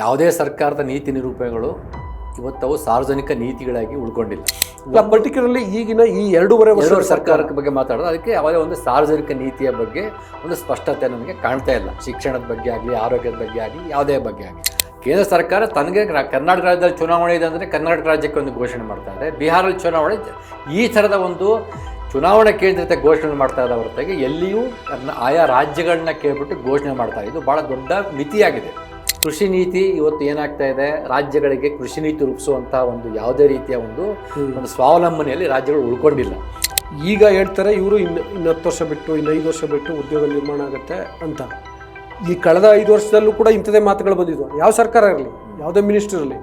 ಯಾವುದೇ ಸರ್ಕಾರದ ನೀತಿ ನಿರೂಪಣೆಗಳು ಇವತ್ತವು ಸಾರ್ವಜನಿಕ ನೀತಿಗಳಾಗಿ ಉಳ್ಕೊಂಡಿಲ್ಲ. ಪರ್ಟಿಕ್ಯುಲರ್ಲಿ ಈಗಿನ ಈ ಎರಡೂವರೆ ವರ್ಷ ಸರ್ಕಾರಕ್ಕೆ ಸರ್ಕಾರದ ಬಗ್ಗೆ ಮಾತಾಡೋದು ಅದಕ್ಕೆ ಯಾವುದೇ ಒಂದು ಸಾರ್ವಜನಿಕ ನೀತಿಯ ಬಗ್ಗೆ ಒಂದು ಸ್ಪಷ್ಟತೆ ನಮಗೆ ಕಾಣ್ತಾ ಇಲ್ಲ. ಶಿಕ್ಷಣದ ಬಗ್ಗೆ ಆಗಲಿ ಆರೋಗ್ಯದ ಬಗ್ಗೆ ಆಗಲಿ ಯಾವುದೇ ಬಗ್ಗೆ ಆಗಲಿ. ಕೇಂದ್ರ ಸರ್ಕಾರ ತನಗೆ ಕರ್ನಾಟಕ ರಾಜ್ಯದಲ್ಲಿ ಚುನಾವಣೆ ಇದೆ ಅಂದರೆ ಕರ್ನಾಟಕ ರಾಜ್ಯಕ್ಕೆ ಒಂದು ಘೋಷಣೆ ಮಾಡ್ತಾ ಇದೆ. ಬಿಹಾರಲ್ಲಿ ಚುನಾವಣೆ ಈ ಥರದ ಒಂದು ಚುನಾವಣಾ ಕೇಂದ್ರಿತ ಘೋಷಣೆ ಮಾಡ್ತಾ ಇದ್ದ ಹೊರತಾಗಿ ಎಲ್ಲಿಯೂ ಆಯಾ ರಾಜ್ಯಗಳನ್ನ ಕೇಳ್ಬಿಟ್ಟು ಘೋಷಣೆ ಮಾಡ್ತಾ ಇದು ಭಾಳ ದೊಡ್ಡ ಮಿತಿಯಾಗಿದೆ. ಕೃಷಿ ನೀತಿ ಇವತ್ತು ಏನಾಗ್ತಾ ಇದೆ? ರಾಜ್ಯಗಳಿಗೆ ಕೃಷಿ ನೀತಿ ರೂಪಿಸುವಂಥ ಒಂದು ಯಾವುದೇ ರೀತಿಯ ಒಂದು ಒಂದು ಸ್ವಾವಲಂಬನೆಯಲ್ಲಿ ರಾಜ್ಯಗಳು ಉಳ್ಕೊಂಡಿಲ್ಲ. ಈಗ ಹೇಳ್ತಾರೆ ಇವರು ಇನ್ನು ಇನ್ನು ಹತ್ತು ವರ್ಷ ಬಿಟ್ಟು ಇನ್ನು ಐದು ವರ್ಷ ಬಿಟ್ಟು ಉದ್ಯೋಗ ನಿರ್ಮಾಣ ಆಗುತ್ತೆ ಅಂತ. ಈ ಕಳೆದ ಐದು ವರ್ಷದಲ್ಲೂ ಕೂಡ ಇಂಥದೇ ಮಾತುಗಳು ಬಂದಿದ್ವು. ಯಾವ ಸರ್ಕಾರ ಇರಲಿ ಯಾವುದೇ ಮಿನಿಸ್ಟರ್ ಇರಲಿ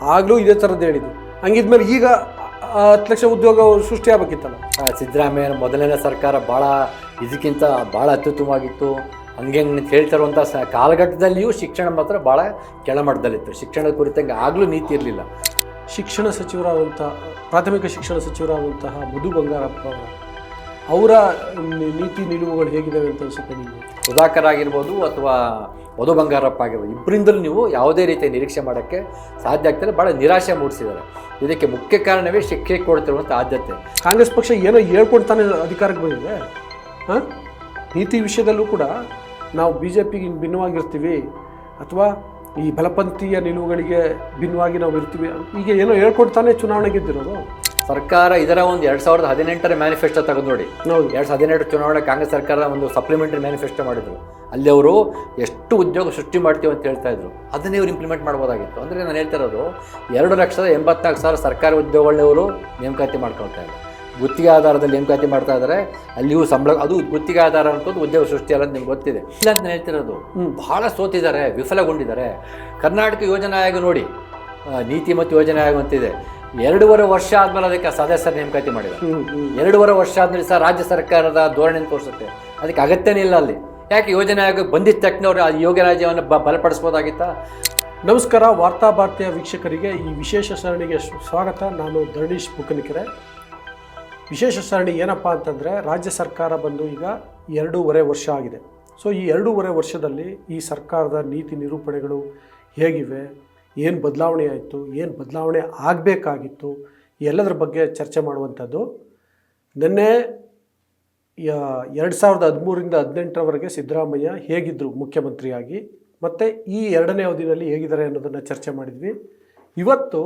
ಆಗಲೂ ಇದೇ ಥರದ್ದು ಹೇಳಿದ್ದು. ಹಂಗಿದ್ಮೇಲೆ ಈಗ ಹತ್ತು ಲಕ್ಷ ಉದ್ಯೋಗ ಸೃಷ್ಟಿ ಆಗ್ಬೇಕಿತ್ತಲ್ಲ? ಆ, ಸಿದ್ದರಾಮಯ್ಯನ ಮೊದಲನೇ ಸರ್ಕಾರ ಭಾಳ ಇದಕ್ಕಿಂತ ಭಾಳ ಅತ್ಯುತ್ತಮವಾಗಿತ್ತು. ಹಂಗೆ ಅಂತ ಹೇಳ್ತಿರುವಂಥ ಸ ಕಾಲಘಟ್ಟದಲ್ಲಿಯೂ ಶಿಕ್ಷಣ ಮಾತ್ರ ಭಾಳ ಕೆಳಮಟ್ಟದಲ್ಲಿತ್ತು. ಶಿಕ್ಷಣದ ಕುರಿತಂಗೆ ಆಗಲೂ ನೀತಿ ಇರಲಿಲ್ಲ. ಶಿಕ್ಷಣ ಸಚಿವರಾದಂಥ ಪ್ರಾಥಮಿಕ ಶಿಕ್ಷಣ ಸಚಿವರಾದಂತಹ ಮಧು ಬಂಗಾರಪ್ಪ ಅವರ ಅವರ ನೀತಿ ನಿಲುವುಗಳು ಹೇಗಿದ್ದಾವೆ ಅಂತ ಅನ್ಸುತ್ತೆ ನಿಮಗೆ? ಸುಧಾಕರ್ ಆಗಿರ್ಬೋದು ಅಥವಾ ಮಧು ಬಂಗಾರಪ್ಪ ಆಗಿರ್ಬೋದು ಇಬ್ಬರಿಂದಲೂ ನೀವು ಯಾವುದೇ ರೀತಿಯ ನಿರೀಕ್ಷೆ ಮಾಡೋಕ್ಕೆ ಸಾಧ್ಯ ಆಗ್ತದೆ ಭಾಳ ನಿರಾಶೆ ಮೂಡಿಸಿದ್ದಾರೆ. ಇದಕ್ಕೆ ಮುಖ್ಯ ಕಾರಣವೇ ಶಿಕ್ಷೆ ಕೊಡ್ತಿರುವಂಥ ಆದ್ಯತೆ. ಕಾಂಗ್ರೆಸ್ ಪಕ್ಷ ಏನೋ ಹೇಳ್ಕೊಡ್ತಾನೆ ಅಧಿಕಾರಕ್ಕೆ ಬಂದಿದೆ. ಹಾಂ? ನೀತಿ ವಿಷಯದಲ್ಲೂ ಕೂಡ ನಾವು ಬಿ ಜೆ ಪಿಗೆ ಭಿನ್ನವಾಗಿರ್ತೀವಿ ಅಥವಾ ಈ ಬಲಪಂಥೀಯ ನಿಲುವುಗಳಿಗೆ ಭಿನ್ನವಾಗಿ ನಾವು ಇರ್ತೀವಿ. ಈಗ ಏನೋ ಹೇಳ್ಕೊಡ್ತಾನೆ ಚುನಾವಣೆ ಗೆದ್ದಿರೋದು. ಸರ್ಕಾರ ಇದರ ಒಂದು ಎರಡು ಸಾವಿರದ ಹದಿನೆಂಟರ ಮ್ಯಾನಿಫೆಸ್ಟೋ ತೆಗೆದು ನೋಡಿ. ನೋಡಿ ಎರಡು ಸಾವಿರದ ಹದಿನೆಂಟು ಚುನಾವಣೆ ಕಾಂಗ್ರೆಸ್ ಸರ್ಕಾರದ ಒಂದು ಸಪ್ಲಿಮೆಂಟರಿ ಮ್ಯಾನಿಫೆಸ್ಟೋ ಮಾಡಿದರು. ಅಲ್ಲಿ ಅವರು ಎಷ್ಟು ಉದ್ಯೋಗ ಸೃಷ್ಟಿ ಮಾಡ್ತೀವಿ ಅಂತ ಹೇಳ್ತಾ ಇದ್ರು. ಅದನ್ನೇ ಇವರು ಇಂಪ್ಲಿಮೆಂಟ್ ಮಾಡ್ಬೋದಾಗಿತ್ತು. ಅಂದರೆ ನಾನು ಹೇಳ್ತಾ ಇರೋದು ಎರಡು ಲಕ್ಷದ ಎಂಬತ್ನಾಲ್ಕು ಸಾವಿರ ಸರ್ಕಾರಿ ಉದ್ಯೋಗಗಳನ್ನ ಅವರು ನೇಮಕಾತಿ ಮಾಡ್ಕೊಳ್ತಾ ಇದ್ದಾರೆ. ಗುತ್ತಿಗೆ ಆಧಾರದಲ್ಲಿ ನೇಮಕಾತಿ ಮಾಡ್ತಾ ಇದ್ದಾರೆ ಅಲ್ಲಿಯೂ ಸಂಬಳ ಅದು ಗುತ್ತಿಗೆ ಆಧಾರ ಅಂತದ್ದು ಉದ್ಯೋಗ ಸೃಷ್ಟಿ ಅಲ್ಲ ಅಂತ ನಿಮ್ಗೆ ಗೊತ್ತಿದೆ. ಇಲ್ಲ ಅಂತ ಹೇಳ್ತಿರೋದು ಬಹಳ ಸೋತಿದ್ದಾರೆ ವಿಫಲಗೊಂಡಿದ್ದಾರೆ. ಕರ್ನಾಟಕ ಯೋಜನಾ ಆಯೋಗ ನೋಡಿ ನೀತಿ ಮತ್ತು ಯೋಜನಾ ಆಯೋಗ ಅಂತಿದೆ. ಎರಡೂವರೆ ವರ್ಷ ಆದ್ಮೇಲೆ ಅದಕ್ಕೆ ಸದಸ್ಯರ ನೇಮಕಾತಿ ಮಾಡಿದ್ದಾರೆ. ಹ್ಞೂ ಎರಡೂವರೆ ವರ್ಷ ಆದಮೇಲೆ ಸಹ ರಾಜ್ಯ ಸರ್ಕಾರದ ಧೋರಣೆ ತೋರಿಸುತ್ತೆ. ಅದಕ್ಕೆ ಅಗತ್ಯನೇ ಇಲ್ಲ ಅಲ್ಲಿ. ಯಾಕೆ ಯೋಜನೆ ಆಯೋಗ ಬಂದಿದ್ದ ತಕ್ಷಣ ಅವರು ಆ ಯೋಗ ರಾಜ್ಯವನ್ನು ಬ ಬಲಪಡಿಸ್ಬೋದಾಗಿತ್ತಾ? ನಮಸ್ಕಾರ ವಾರ್ತಾ ಭಾರತೀಯ ವೀಕ್ಷಕರಿಗೆ ಈ ವಿಶೇಷ ಸರಣಿಗೆ ಸ್ವಾಗತ. ನಾನು ಧರಣೀಶ್ ಬುಕ್ಕನಿಕೆರೆ ವಿಶೇಷ ಸರಣಿ ಏನಪ್ಪ ಅಂತಂದರೆ ರಾಜ್ಯ ಸರ್ಕಾರ ಬಂದು ಈಗ ಎರಡೂವರೆ ವರ್ಷ ಆಗಿದೆ. ಸೊ ಈ ಎರಡೂವರೆ ವರ್ಷದಲ್ಲಿ ಈ ಸರ್ಕಾರದ ನೀತಿ ನಿರೂಪಣೆಗಳು ಹೇಗಿವೆ? ಏನು ಬದಲಾವಣೆ ಆಯಿತು? ಏನು ಬದಲಾವಣೆ ಆಗಬೇಕಾಗಿತ್ತು? ಎಲ್ಲದರ ಬಗ್ಗೆ ಚರ್ಚೆ ಮಾಡುವಂಥದ್ದು ನಿನ್ನೆ ಎರಡು ಸಾವಿರದ ಹದಿಮೂರಿಂದ ಹದಿನೆಂಟರವರೆಗೆ ಸಿದ್ದರಾಮಯ್ಯ ಹೇಗಿದ್ದರು ಮುಖ್ಯಮಂತ್ರಿಯಾಗಿ? ಮತ್ತು ಈ ಎರಡನೇ ಅವಧಿಯಲ್ಲಿ ಹೇಗಿದ್ದಾರೆ ಅನ್ನೋದನ್ನು ಚರ್ಚೆ ಮಾಡಿದ್ವಿ. ಇವತ್ತು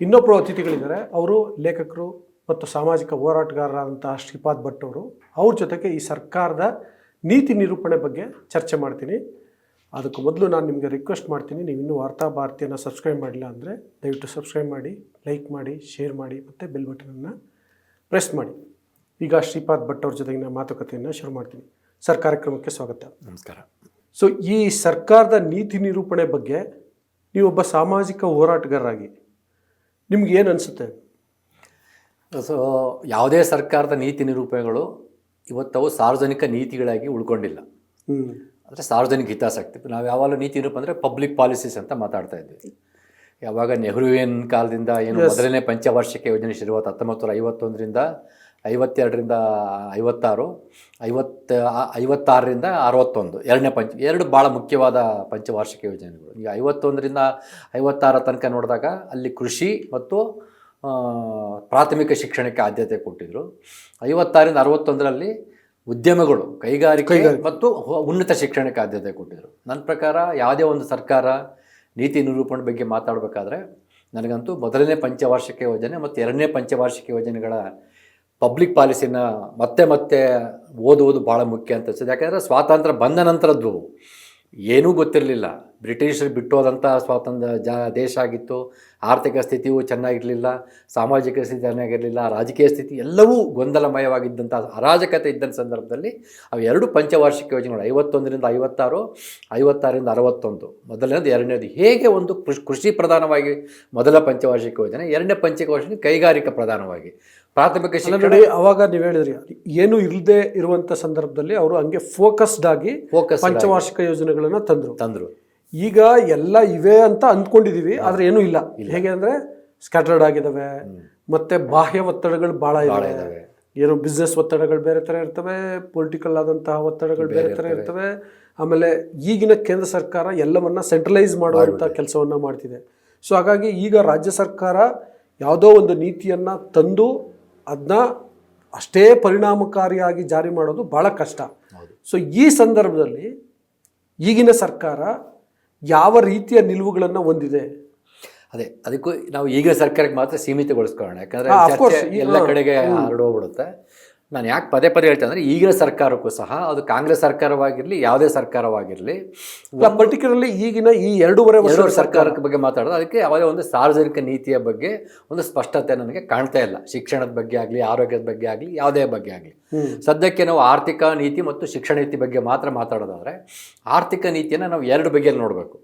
ಇನ್ನೊಬ್ಬರು ಅತಿಥಿಗಳಿದ್ದಾರೆ. ಅವರು ಲೇಖಕರು ಮತ್ತು ಸಾಮಾಜಿಕ ಹೋರಾಟಗಾರರಾದಂತಹ ಶ್ರೀಪಾದ್ ಭಟ್ ಅವರು ಅವ್ರ ಜೊತೆಗೆ ಈ ಸರ್ಕಾರದ ನೀತಿ ನಿರೂಪಣೆ ಬಗ್ಗೆ ಚರ್ಚೆ ಮಾಡ್ತೀನಿ. ಅದಕ್ಕೂ ಮೊದಲು ನಾನು ನಿಮಗೆ ರಿಕ್ವೆಸ್ಟ್ ಮಾಡ್ತೀನಿ ನೀವು ಇನ್ನೂ ವಾರ್ತಾ ಭಾರತಿಯನ್ನು ಸಬ್ಸ್ಕ್ರೈಬ್ ಮಾಡಿಲ್ಲ ಅಂದರೆ ದಯವಿಟ್ಟು ಸಬ್ಸ್ಕ್ರೈಬ್ ಮಾಡಿ ಲೈಕ್ ಮಾಡಿ ಶೇರ್ ಮಾಡಿ ಮತ್ತು ಬೆಲ್ ಬಟನನ್ನು ಪ್ರೆಸ್ ಮಾಡಿ. ಈಗ ಶ್ರೀಪಾದ್ ಭಟ್ ಅವ್ರ ಜೊತೆಗಿನ ಮಾತುಕತೆಯನ್ನು ಶುರು ಮಾಡ್ತೀನಿ. ಸರ್ ಕಾರ್ಯಕ್ರಮಕ್ಕೆ ಸ್ವಾಗತ. ನಮಸ್ಕಾರ. ಸೊ ಈ ಸರ್ಕಾರದ ನೀತಿ ನಿರೂಪಣೆ ಬಗ್ಗೆ ನೀವೊಬ್ಬ ಸಾಮಾಜಿಕ ಹೋರಾಟಗಾರರಾಗಿ ನಿಮ್ಗೆ ಏನು ಅನಿಸುತ್ತೆ? ಸೊ ಯಾವುದೇ ಸರ್ಕಾರದ ನೀತಿ ನಿರೂಪಣೆಗಳು ಇವತ್ತವು ಸಾರ್ವಜನಿಕ ನೀತಿಗಳಾಗಿ ಉಳ್ಕೊಂಡಿಲ್ಲ. ಅಂದರೆ ಸಾರ್ವಜನಿಕ ಹಿತಾಸಕ್ತಿ. ನಾವು ಯಾವಾಗಲೂ ನೀತಿ ನಿರೂಪ ಅಂದರೆ ಪಬ್ಲಿಕ್ ಪಾಲಿಸೀಸ್ ಅಂತ ಮಾತಾಡ್ತಾ ಇದ್ವಿ. ಯಾವಾಗ ನೆಹರುವಿನ ಕಾಲದಿಂದ ಏನು ಮೊದಲನೇ ಪಂಚವಾರ್ಷಿಕ ಯೋಜನೆ ಶುರುವಾತ ಹತ್ತೊಂಬತ್ತು ನೂರ ಐವತ್ತೊಂದರಿಂದ ಐವತ್ತೆರಡರಿಂದ ಐವತ್ತಾರು ಐವತ್ತ ಐವತ್ತಾರರಿಂದ ಅರವತ್ತೊಂದು ಎರಡನೇ ಪಂಚ ಎರಡು ಭಾಳ ಮುಖ್ಯವಾದ ಪಂಚವಾರ್ಷಿಕ ಯೋಜನೆಗಳು. ಈಗ ಐವತ್ತೊಂದರಿಂದ ಐವತ್ತಾರ ತನಕ ನೋಡಿದಾಗ ಅಲ್ಲಿ ಕೃಷಿ ಮತ್ತು ಪ್ರಾಥಮಿಕ ಶಿಕ್ಷಣಕ್ಕೆ ಆದ್ಯತೆ ಕೊಟ್ಟಿದ್ದರು ಐವತ್ತಾರಿಂದ ಅರವತ್ತೊಂದರಲ್ಲಿ ಉದ್ಯಮಗಳು ಕೈಗಾರಿಕೆ ಮತ್ತು ಉನ್ನತ ಶಿಕ್ಷಣಕ್ಕೆ ಆದ್ಯತೆ ಕೊಟ್ಟಿದ್ದರು ನನ್ನ ಪ್ರಕಾರ ಯಾವುದೇ ಒಂದು ಸರ್ಕಾರ ನೀತಿ ನಿರೂಪಣೆ ಬಗ್ಗೆ ಮಾತಾಡಬೇಕಾದ್ರೆ ನನಗಂತೂ ಮೊದಲನೇ ಪಂಚವಾರ್ಷಿಕ ಯೋಜನೆ ಮತ್ತು ಎರಡನೇ ಪಂಚವಾರ್ಷಿಕ ಯೋಜನೆಗಳ ಪಬ್ಲಿಕ್ ಪಾಲಿಸಿನ ಮತ್ತೆ ಮತ್ತೆ ಓದುವುದು ಭಾಳ ಮುಖ್ಯ ಅಂತ ಅನ್ಸುತ್ತೆ. ಯಾಕಂದರೆ ಸ್ವಾತಂತ್ರ್ಯ ಬಂದ ನಂತರದ್ದು ಏನೂ ಗೊತ್ತಿರಲಿಲ್ಲ. ಬ್ರಿಟಿಷರು ಬಿಟ್ಟೋದಂಥ ಸ್ವಾತಂತ್ರ್ಯ ಜ ದೇಶ ಆಗಿತ್ತು. ಆರ್ಥಿಕ ಸ್ಥಿತಿಯು ಚೆನ್ನಾಗಿರಲಿಲ್ಲ ಸಾಮಾಜಿಕ ಸ್ಥಿತಿ ಚೆನ್ನಾಗಿರಲಿಲ್ಲ ರಾಜಕೀಯ ಸ್ಥಿತಿ ಎಲ್ಲವೂ ಗೊಂದಲಮಯವಾಗಿದ್ದಂಥ ಅರಾಜಕತೆ ಇದ್ದಂಥ ಸಂದರ್ಭದಲ್ಲಿ ಅವು ಎರಡು ಪಂಚವಾರ್ಷಿಕ ಯೋಜನೆಗಳು ಐವತ್ತೊಂದರಿಂದ ಐವತ್ತಾರು ಐವತ್ತಾರರಿಂದ ಅರವತ್ತೊಂದು. ಮೊದಲನೇದು ಎರಡನೇದು ಹೇಗೆ ಒಂದು ಕೃಷಿ ಕೃಷಿ ಪ್ರಧಾನವಾಗಿ ಮೊದಲ ಪಂಚವಾರ್ಷಿಕ ಯೋಜನೆ ಎರಡನೇ ಪಂಚವಾರ್ಷಿಕ ಕೈಗಾರಿಕಾ ಪ್ರಧಾನವಾಗಿ. ಪ್ರಾಥಮಿಕ ಶಿಕ್ಷಣ ಅವಾಗ ನೀವು ಹೇಳಿದ್ರಿ ಏನು ಇಲ್ಲದೆ ಇರುವಂಥ ಸಂದರ್ಭದಲ್ಲಿ ಅವರು ಹಂಗೆ ಫೋಕಸ್ಡ್ ಆಗಿ ಫೋಕಸ್ ಪಂಚವಾರ್ಷಿಕ ಯೋಜನೆಗಳನ್ನು ತಂದರು. ತಂದರು. ಈಗ ಎಲ್ಲ ಇವೆ ಅಂತ ಅಂದ್ಕೊಂಡಿದ್ದೀವಿ ಆದರೆ ಏನೂ ಇಲ್ಲ. ಹೇಗೆ ಅಂದರೆ ಸ್ಕ್ಯಾಟರ್ಡ್ ಆಗಿದಾವೆ ಮತ್ತೆ ಬಾಹ್ಯ ಒತ್ತಡಗಳು ಬಹಳ ಇದಾವೆ. ಇದಾವೆ. ಏನು ಬಿಸ್ನೆಸ್ ಒತ್ತಡಗಳು ಬೇರೆ ತರ ಇರ್ತವೆ ಪೊಲಿಟಿಕಲ್ ಆದಂತಹ ಒತ್ತಡಗಳು ಬೇರೆ ತರ ಇರ್ತವೆ. ಆಮೇಲೆ ಈಗಿನ ಕೇಂದ್ರ ಸರ್ಕಾರ ಎಲ್ಲವನ್ನ ಸೆಂಟ್ರಲೈಸ್ ಮಾಡುವಂಥ ಕೆಲಸವನ್ನ ಮಾಡ್ತಿದೆ. ಸೊ ಹಾಗಾಗಿ ಈಗ ರಾಜ್ಯ ಸರ್ಕಾರ ಯಾವುದೋ ಒಂದು ನೀತಿಯನ್ನ ತಂದು ಅದನ್ನ ಅಷ್ಟೇ ಪರಿಣಾಮಕಾರಿಯಾಗಿ ಜಾರಿ ಮಾಡೋದು ಬಹಳ ಕಷ್ಟ. ಸೊ ಈ ಸಂದರ್ಭದಲ್ಲಿ ಈಗಿನ ಸರ್ಕಾರ ಯಾವ ರೀತಿಯ ನಿಲುವುಗಳನ್ನು ಹೊಂದಿದೆ? ಅದೇ ಅದಕ್ಕೂ ನಾವು ಈಗ ಸರ್ಕಾರಕ್ಕೆ ಮಾತ್ರ ಸೀಮಿತಗೊಳಿಸ್ಕೊಳ್ಳೋಣ. ಯಾಕಂದ್ರೆ ಎಲ್ಲ ಕಡೆಗೆ ಹರಡೋಗ್ಬಿಡುತ್ತೆ. ನಾನು ಯಾಕೆ ಪದೇ ಪದೇ ಹೇಳ್ತೇನೆ ಅಂದರೆ ಈಗಿನ ಸರ್ಕಾರಕ್ಕೂ ಸಹ ಅದು ಕಾಂಗ್ರೆಸ್ ಸರ್ಕಾರವಾಗಿರಲಿ ಯಾವುದೇ ಸರ್ಕಾರವಾಗಿರಲಿ ಪರ್ಟಿಕ್ಯುಲರ್ಲಿ ಈಗಿನ ಈ ಎರಡೂವರೆ ವರ್ಷ ಸರ್ಕಾರಕ್ಕೆ ಸರ್ಕಾರದ ಬಗ್ಗೆ ಮಾತಾಡೋದು ಅದಕ್ಕೆ ಯಾವುದೇ ಒಂದು ಸಾರ್ವಜನಿಕ ನೀತಿಯ ಬಗ್ಗೆ ಒಂದು ಸ್ಪಷ್ಟತೆ ನನಗೆ ಕಾಣ್ತಾ ಇಲ್ಲ. ಶಿಕ್ಷಣದ ಬಗ್ಗೆ ಆಗಲಿ ಆರೋಗ್ಯದ ಬಗ್ಗೆ ಆಗಲಿ ಯಾವುದೇ ಬಗ್ಗೆ ಆಗಲಿ. ಸದ್ಯಕ್ಕೆ ನಾವು ಆರ್ಥಿಕ ನೀತಿ ಮತ್ತು ಶಿಕ್ಷಣ ನೀತಿ ಬಗ್ಗೆ ಮಾತ್ರ ಮಾತಾಡೋದಾದ್ರೆ ಆರ್ಥಿಕ ನೀತಿಯನ್ನು ನಾವು ಎರಡು ಬಗೆಯಲ್ಲಿ ನೋಡಬೇಕು.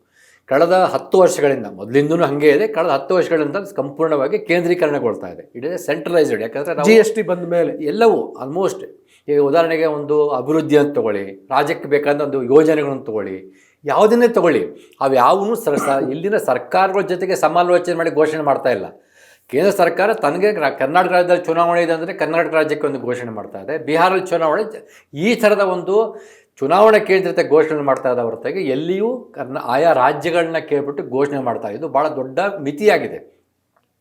ಕಳೆದ ಹತ್ತು ವರ್ಷಗಳಿಂದ ಮೊದಲಿಂದನೂ ಹಾಗೆ ಇದೆ ಕಳೆದ ಹತ್ತು ವರ್ಷಗಳಿಂದ ಸಂಪೂರ್ಣವಾಗಿ ಕೇಂದ್ರೀಕರಣಗೊಳ್ತಾ ಇದೆ. ಇಟ್ ಇಸ್ ಸೆಂಟ್ರಲೈಸ್ಡ್ ಯಾಕಂದರೆ ಜಿ ಎಸ್ ಟಿ ಬಂದ ಮೇಲೆ. ಎಲ್ಲವೂ ಆಲ್ಮೋಸ್ಟ್ ಈಗ ಉದಾಹರಣೆಗೆ ಒಂದು ಅಭಿವೃದ್ಧಿ ಅಂತ ತಗೊಳ್ಳಿ ರಾಜ್ಯಕ್ಕೆ ಬೇಕಾದ ಒಂದು ಯೋಜನೆಗಳನ್ನು ತಗೊಳ್ಳಿ ಯಾವುದನ್ನೇ ತಗೊಳ್ಳಿ ಅವು ಯಾವೂ ಸರ್ ಸ- ಇಲ್ಲಿನ ಸರ್ಕಾರಗಳ ಜೊತೆಗೆ ಸಮಾಲೋಚನೆ ಮಾಡಿ ಘೋಷಣೆ ಮಾಡ್ತಾ ಇಲ್ಲ. ಕೇಂದ್ರ ಸರ್ಕಾರ ತನಗೆ ಕರ್ನಾಟಕ ರಾಜ್ಯದಲ್ಲಿ ಚುನಾವಣೆ ಇದೆ ಅಂದರೆ ಕರ್ನಾಟಕ ರಾಜ್ಯಕ್ಕೆ ಒಂದು ಘೋಷಣೆ ಮಾಡ್ತಾ ಇದೆ. ಬಿಹಾರದ ಚುನಾವಣೆ ಈ ಥರದ ಒಂದು ಚುನಾವಣಾ ಕೇಂದ್ರತೆ ಘೋಷಣೆ ಮಾಡ್ತಾ ಇದ್ದ ಹೊರತಾಗಿ ಎಲ್ಲಿಯೂ ಕರ್ನಾ ಆಯಾ ರಾಜ್ಯಗಳನ್ನ ಕೇಳ್ಬಿಟ್ಟು ಘೋಷಣೆ ಮಾಡ್ತಾ ಇದ್ದು ಭಾಳ ದೊಡ್ಡ ಮಿತಿಯಾಗಿದೆ.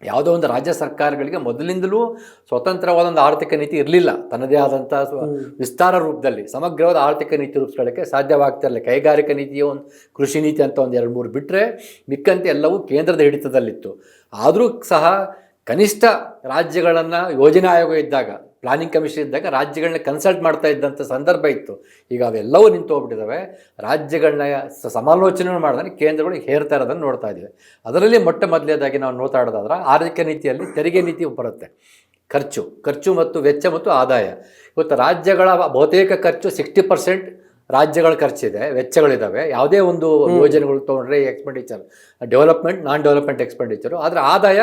ಯಾವುದೋ ಒಂದು ರಾಜ್ಯ ಸರ್ಕಾರಗಳಿಗೆ ಮೊದಲಿಂದಲೂ ಸ್ವತಂತ್ರವಾದ ಒಂದು ಆರ್ಥಿಕ ನೀತಿ ಇರಲಿಲ್ಲ. ತನ್ನದೇ ಆದಂಥ ವಿಸ್ತಾರ ರೂಪದಲ್ಲಿ ಸಮಗ್ರವಾದ ಆರ್ಥಿಕ ನೀತಿ ರೂಪಿಸ್ಕೊಳ್ಳೋಕ್ಕೆ ಸಾಧ್ಯವಾಗ್ತಿರಲಿಲ್ಲ ಕೈಗಾರಿಕಾ ನೀತಿಯ ಒಂದು ಕೃಷಿ ನೀತಿ ಅಂತ ಒಂದು ಎರಡು ಮೂರು ಬಿಟ್ಟರೆ ಮಿಕ್ಕಂತೆ ಎಲ್ಲವೂ ಕೇಂದ್ರದ ಹಿಡಿತದಲ್ಲಿತ್ತು. ಆದರೂ ಸಹ ಕನಿಷ್ಠ ರಾಜ್ಯಗಳನ್ನು ಯೋಜನಾ ಆಯೋಗ ಇದ್ದಾಗ ಪ್ಲಾನಿಂಗ್ ಕಮಿಷನ್ ಇದ್ದಾಗ ರಾಜ್ಯಗಳನ್ನ ಕನ್ಸಲ್ಟ್ ಮಾಡ್ತಾ ಇದ್ದಂಥ ಸಂದರ್ಭ ಇತ್ತು. ಈಗ ಅವೆಲ್ಲವೂ ನಿಂತು ಹೋಗ್ಬಿಟ್ಟಿದ್ದಾವೆ ರಾಜ್ಯಗಳನ್ನ ಸಮಾಲೋಚನೆ ಮಾಡಿದ್ರೆ ಕೇಂದ್ರಗಳು ಹೇರ್ತಾ ಇರೋದನ್ನು ನೋಡ್ತಾ ಇದ್ದೀವಿ ಅದರಲ್ಲಿ ಮೊಟ್ಟ ಮೊದಲೇದಾಗಿ ನಾವು ನೋತಾಡೋದಾದ್ರೆ ಆರ್ಥಿಕ ನೀತಿಯಲ್ಲಿ ತೆರಿಗೆ ನೀತಿ ಬರುತ್ತೆ. ಖರ್ಚು ಖರ್ಚು ಮತ್ತು ವೆಚ್ಚ ಮತ್ತು ಆದಾಯ. ಇವತ್ತು ರಾಜ್ಯಗಳ ಬಹುತೇಕ ಖರ್ಚು ಸಿಕ್ಸ್ಟಿ ಪರ್ಸೆಂಟ್ ರಾಜ್ಯಗಳ ಖರ್ಚಿದೆ ವೆಚ್ಚಗಳಿದ್ದಾವೆ ಯಾವುದೇ ಒಂದು ಯೋಜನೆಗಳು ತೊಗೊಂಡ್ರೆ expenditure development non development expenditure ಆದರೆ ಆದಾಯ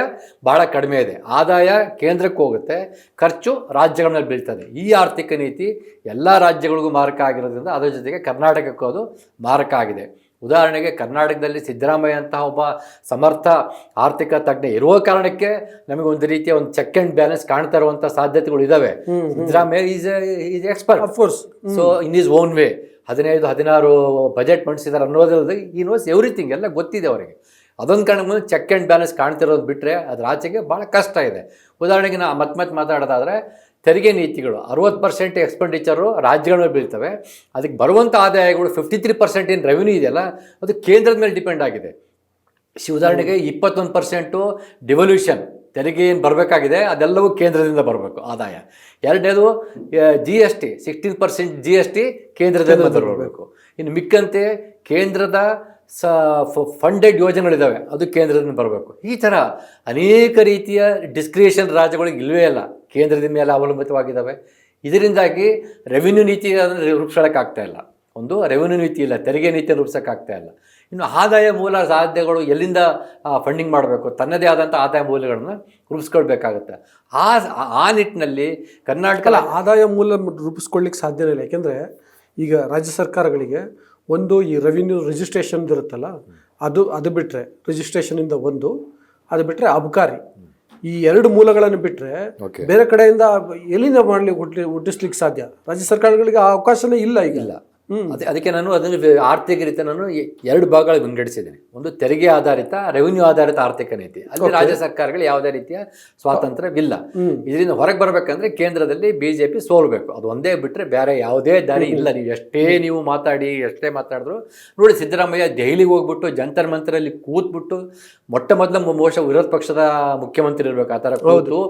ಭಾಳ ಕಡಿಮೆ ಇದೆ. ಆದಾಯ ಕೇಂದ್ರಕ್ಕೆ ಹೋಗುತ್ತೆ ಖರ್ಚು ರಾಜ್ಯಗಳ ಮೇಲೆ ಬೀಳ್ತದೆ. ಈ ಆರ್ಥಿಕ ನೀತಿ ಎಲ್ಲ ರಾಜ್ಯಗಳಿಗೂ ಮಾರಕ ಆಗಿರೋದ್ರಿಂದ ಅದರ ಜೊತೆಗೆ ಕರ್ನಾಟಕಕ್ಕೂ ಅದು ಮಾರಕ ಆಗಿದೆ. ಉದಾಹರಣೆಗೆ ಕರ್ನಾಟಕದಲ್ಲಿ ಸಿದ್ದರಾಮಯ್ಯ ಅಂತಹ ಒಬ್ಬ ಸಮರ್ಥ ಆರ್ಥಿಕ ತಜ್ಞ ಇರುವ ಕಾರಣಕ್ಕೆ ನಮಗೆ ಒಂದು ರೀತಿಯ ಒಂದು ಚೆಕ್ ಅಂಡ್ ಬ್ಯಾಲೆನ್ಸ್ ಕಾಣ್ತಾ ಇರುವಂತಹ ಸಾಧ್ಯತೆಗಳು ಇದಾವೆ. Siddaramaiah is is expert of course so in his own way ಹದಿನೈದು, ಹದಿನಾರು ಬಜೆಟ್ ಮಂಡಿಸಿದ್ದಾರೆ ಅನ್ನೋದ್ರಲ್ಲಿ ಈ ನೋಸ್ ಎವ್ರಿಥಿಂಗ್ ಎಲ್ಲ ಗೊತ್ತಿದೆ ಅವರಿಗೆ. ಅದೊಂದು ಕಾರಣಕ್ಕೆ ಮುಂದೆ ಚೆಕ್ ಆ್ಯಂಡ್ ಬ್ಯಾಲೆನ್ಸ್ ಕಾಣ್ತಿರೋದು ಬಿಟ್ಟರೆ ಅದು ಆಚೆಗೆ ಭಾಳ ಕಷ್ಟ ಇದೆ. ಉದಾಹರಣೆಗೆ ನಾ ಮತ್ತೆ ಮತ್ತೆ ಮಾತಾಡೋದಾದರೆ ತೆರಿಗೆ ನೀತಿಗಳು ಅರುವತ್ತು ಪರ್ಸೆಂಟ್ ಎಕ್ಸ್ಪೆಂಡಿಚರು ರಾಜ್ಯಗಳ ಮೇಲೆ ಬೀಳ್ತವೆ. ಅದಕ್ಕೆ ಬರುವಂಥ ಆದಾಯಗಳು ಫಿಫ್ಟಿ ತ್ರೀ ಪರ್ಸೆಂಟ್ ಏನು ರೆವಿನ್ಯೂ ಇದೆಯಲ್ಲ, ಅದು ಕೇಂದ್ರದ ಮೇಲೆ ಡಿಪೆಂಡ್ ಆಗಿದೆ. ಉದಾಹರಣೆಗೆ ಇಪ್ಪತ್ತೊಂದು ಪರ್ಸೆಂಟು ಡಿವಲ್ಯೂಷನ್ ತೆರಿಗೆ ಏನು ಬರಬೇಕಾಗಿದೆ ಅದೆಲ್ಲವೂ ಕೇಂದ್ರದಿಂದ ಬರಬೇಕು ಆದಾಯ. ಎರಡನೇದು G S T sixteen percent G S T ಕೇಂದ್ರದಿಂದ ಬರಬೇಕು. ಇನ್ನು ಮಿಕ್ಕಂತೆ ಕೇಂದ್ರದ ಸ ಫಂಡೆಡ್ ಯೋಜನೆಗಳಿದ್ದಾವೆ ಅದು ಕೇಂದ್ರದಿಂದ ಬರಬೇಕು. ಈ ಥರ ಅನೇಕ ರೀತಿಯ ಡಿಸ್ಕ್ರಿಯೇಷನ್ ರಾಜ್ಯಗಳಿಗೆ ಇಲ್ಲವೇ ಇಲ್ಲ ಕೇಂದ್ರದ ಮೇಲೆ ಅವಲಂಬಿತವಾಗಿದ್ದಾವೆ ಇದರಿಂದಾಗಿ ರೆವಿನ್ಯೂ ನೀತಿ ಅದನ್ನು ರೂಪಿಸೋಕ್ಕಾಗ್ತಾ ಇಲ್ಲ. ಒಂದು ರೆವಿನ್ಯೂ ನೀತಿ ಇಲ್ಲ ತೆರಿಗೆ ನೀತಿಯನ್ನು ರೂಪಿಸೋಕ್ಕಾಗ್ತಾ ಇಲ್ಲ. ಇನ್ನು ಆದಾಯ ಮೂಲ ಸಾಧ್ಯಗಳು ಎಲ್ಲಿಂದ ಫಂಡಿಂಗ್ ಮಾಡಬೇಕು? ತನ್ನದೇ ಆದಂಥ ಆದಾಯ ಮೂಲಗಳನ್ನು ರೂಪಿಸ್ಕೊಳ್ಬೇಕಾಗುತ್ತೆ. ಆ ಆ ನಿಟ್ಟಿನಲ್ಲಿ ಕರ್ನಾಟಕ ಆದಾಯ ಮೂಲ ರೂಪಿಸ್ಕೊಳ್ಳಿಕ್ಕೆ ಸಾಧ್ಯ ಇಲ್ಲ. ಯಾಕೆಂದರೆ ಈಗ ರಾಜ್ಯ ಸರ್ಕಾರಗಳಿಗೆ ಒಂದು ಈ ರೆವಿನ್ಯೂ ರಿಜಿಸ್ಟ್ರೇಷನ್ ಇರುತ್ತಲ್ಲ ಅದು ಅದು ಬಿಟ್ಟರೆ ರಿಜಿಸ್ಟ್ರೇಷನಿಂದ ಒಂದು ಅದು ಬಿಟ್ಟರೆ ಅಬಕಾರಿ. ಈ ಎರಡು ಮೂಲಗಳನ್ನು ಬಿಟ್ಟರೆ ಬೇರೆ ಕಡೆಯಿಂದ ಎಲ್ಲಿಂದ ಮಾಡಲಿ ಹುಟ್ಟಿ ಹುಟ್ಟಿಸ್ಲಿಕ್ಕೆ ಸಾಧ್ಯ? ರಾಜ್ಯ ಸರ್ಕಾರಗಳಿಗೆ ಆ ಅವಕಾಶನೇ ಇಲ್ಲ ಈಗ. ಇಲ್ಲ. ಹ್ಮ್ ಅದೇ ಅದಕ್ಕೆ ನಾನು ಅದನ್ನು ಆರ್ಥಿಕ ರೀತಿ ನಾನು ಎರಡು ಭಾಗಗಳು ವಿಂಗಡಿಸಿದ್ದೇನೆ. ಒಂದು ತೆರಿಗೆ ಆಧಾರಿತ ರೆವಿನ್ಯೂ ಆಧಾರಿತ ಆರ್ಥಿಕ ನೀತಿ ಅಲ್ಲಿ ರಾಜ್ಯ ಸರ್ಕಾರಗಳು ಯಾವುದೇ ರೀತಿಯ ಸ್ವಾತಂತ್ರ್ಯವಿಲ್ಲ. ಇದರಿಂದ ಹೊರಗೆ ಬರಬೇಕಂದ್ರೆ ಕೇಂದ್ರದಲ್ಲಿ ಬಿಜೆಪಿ ಸೋಲ್ಬೇಕು. ಅದು ಒಂದೇ ಬಿಟ್ಟರೆ ಬೇರೆ ಯಾವುದೇ ದಾರಿ ಇಲ್ಲ. ನೀವು ಎಷ್ಟೇ ನೀವು ಮಾತಾಡಿ ಎಷ್ಟೇ ಮಾತಾಡಿದ್ರು ನೋಡಿ ಸಿದ್ದರಾಮಯ್ಯ ದೆಹಲಿಗೆ ಹೋಗ್ಬಿಟ್ಟು ಜಂತರ್ ಮಂತರಲ್ಲಿ ಕೂತ್ಬಿಟ್ಟು ಮೊಟ್ಟ ಮೊದಲ ಮೋಶ ವಿರೋಧ ಪಕ್ಷದ ಮುಖ್ಯಮಂತ್ರಿ ಇರಬೇಕು ಆ ಥರ ಕೂತು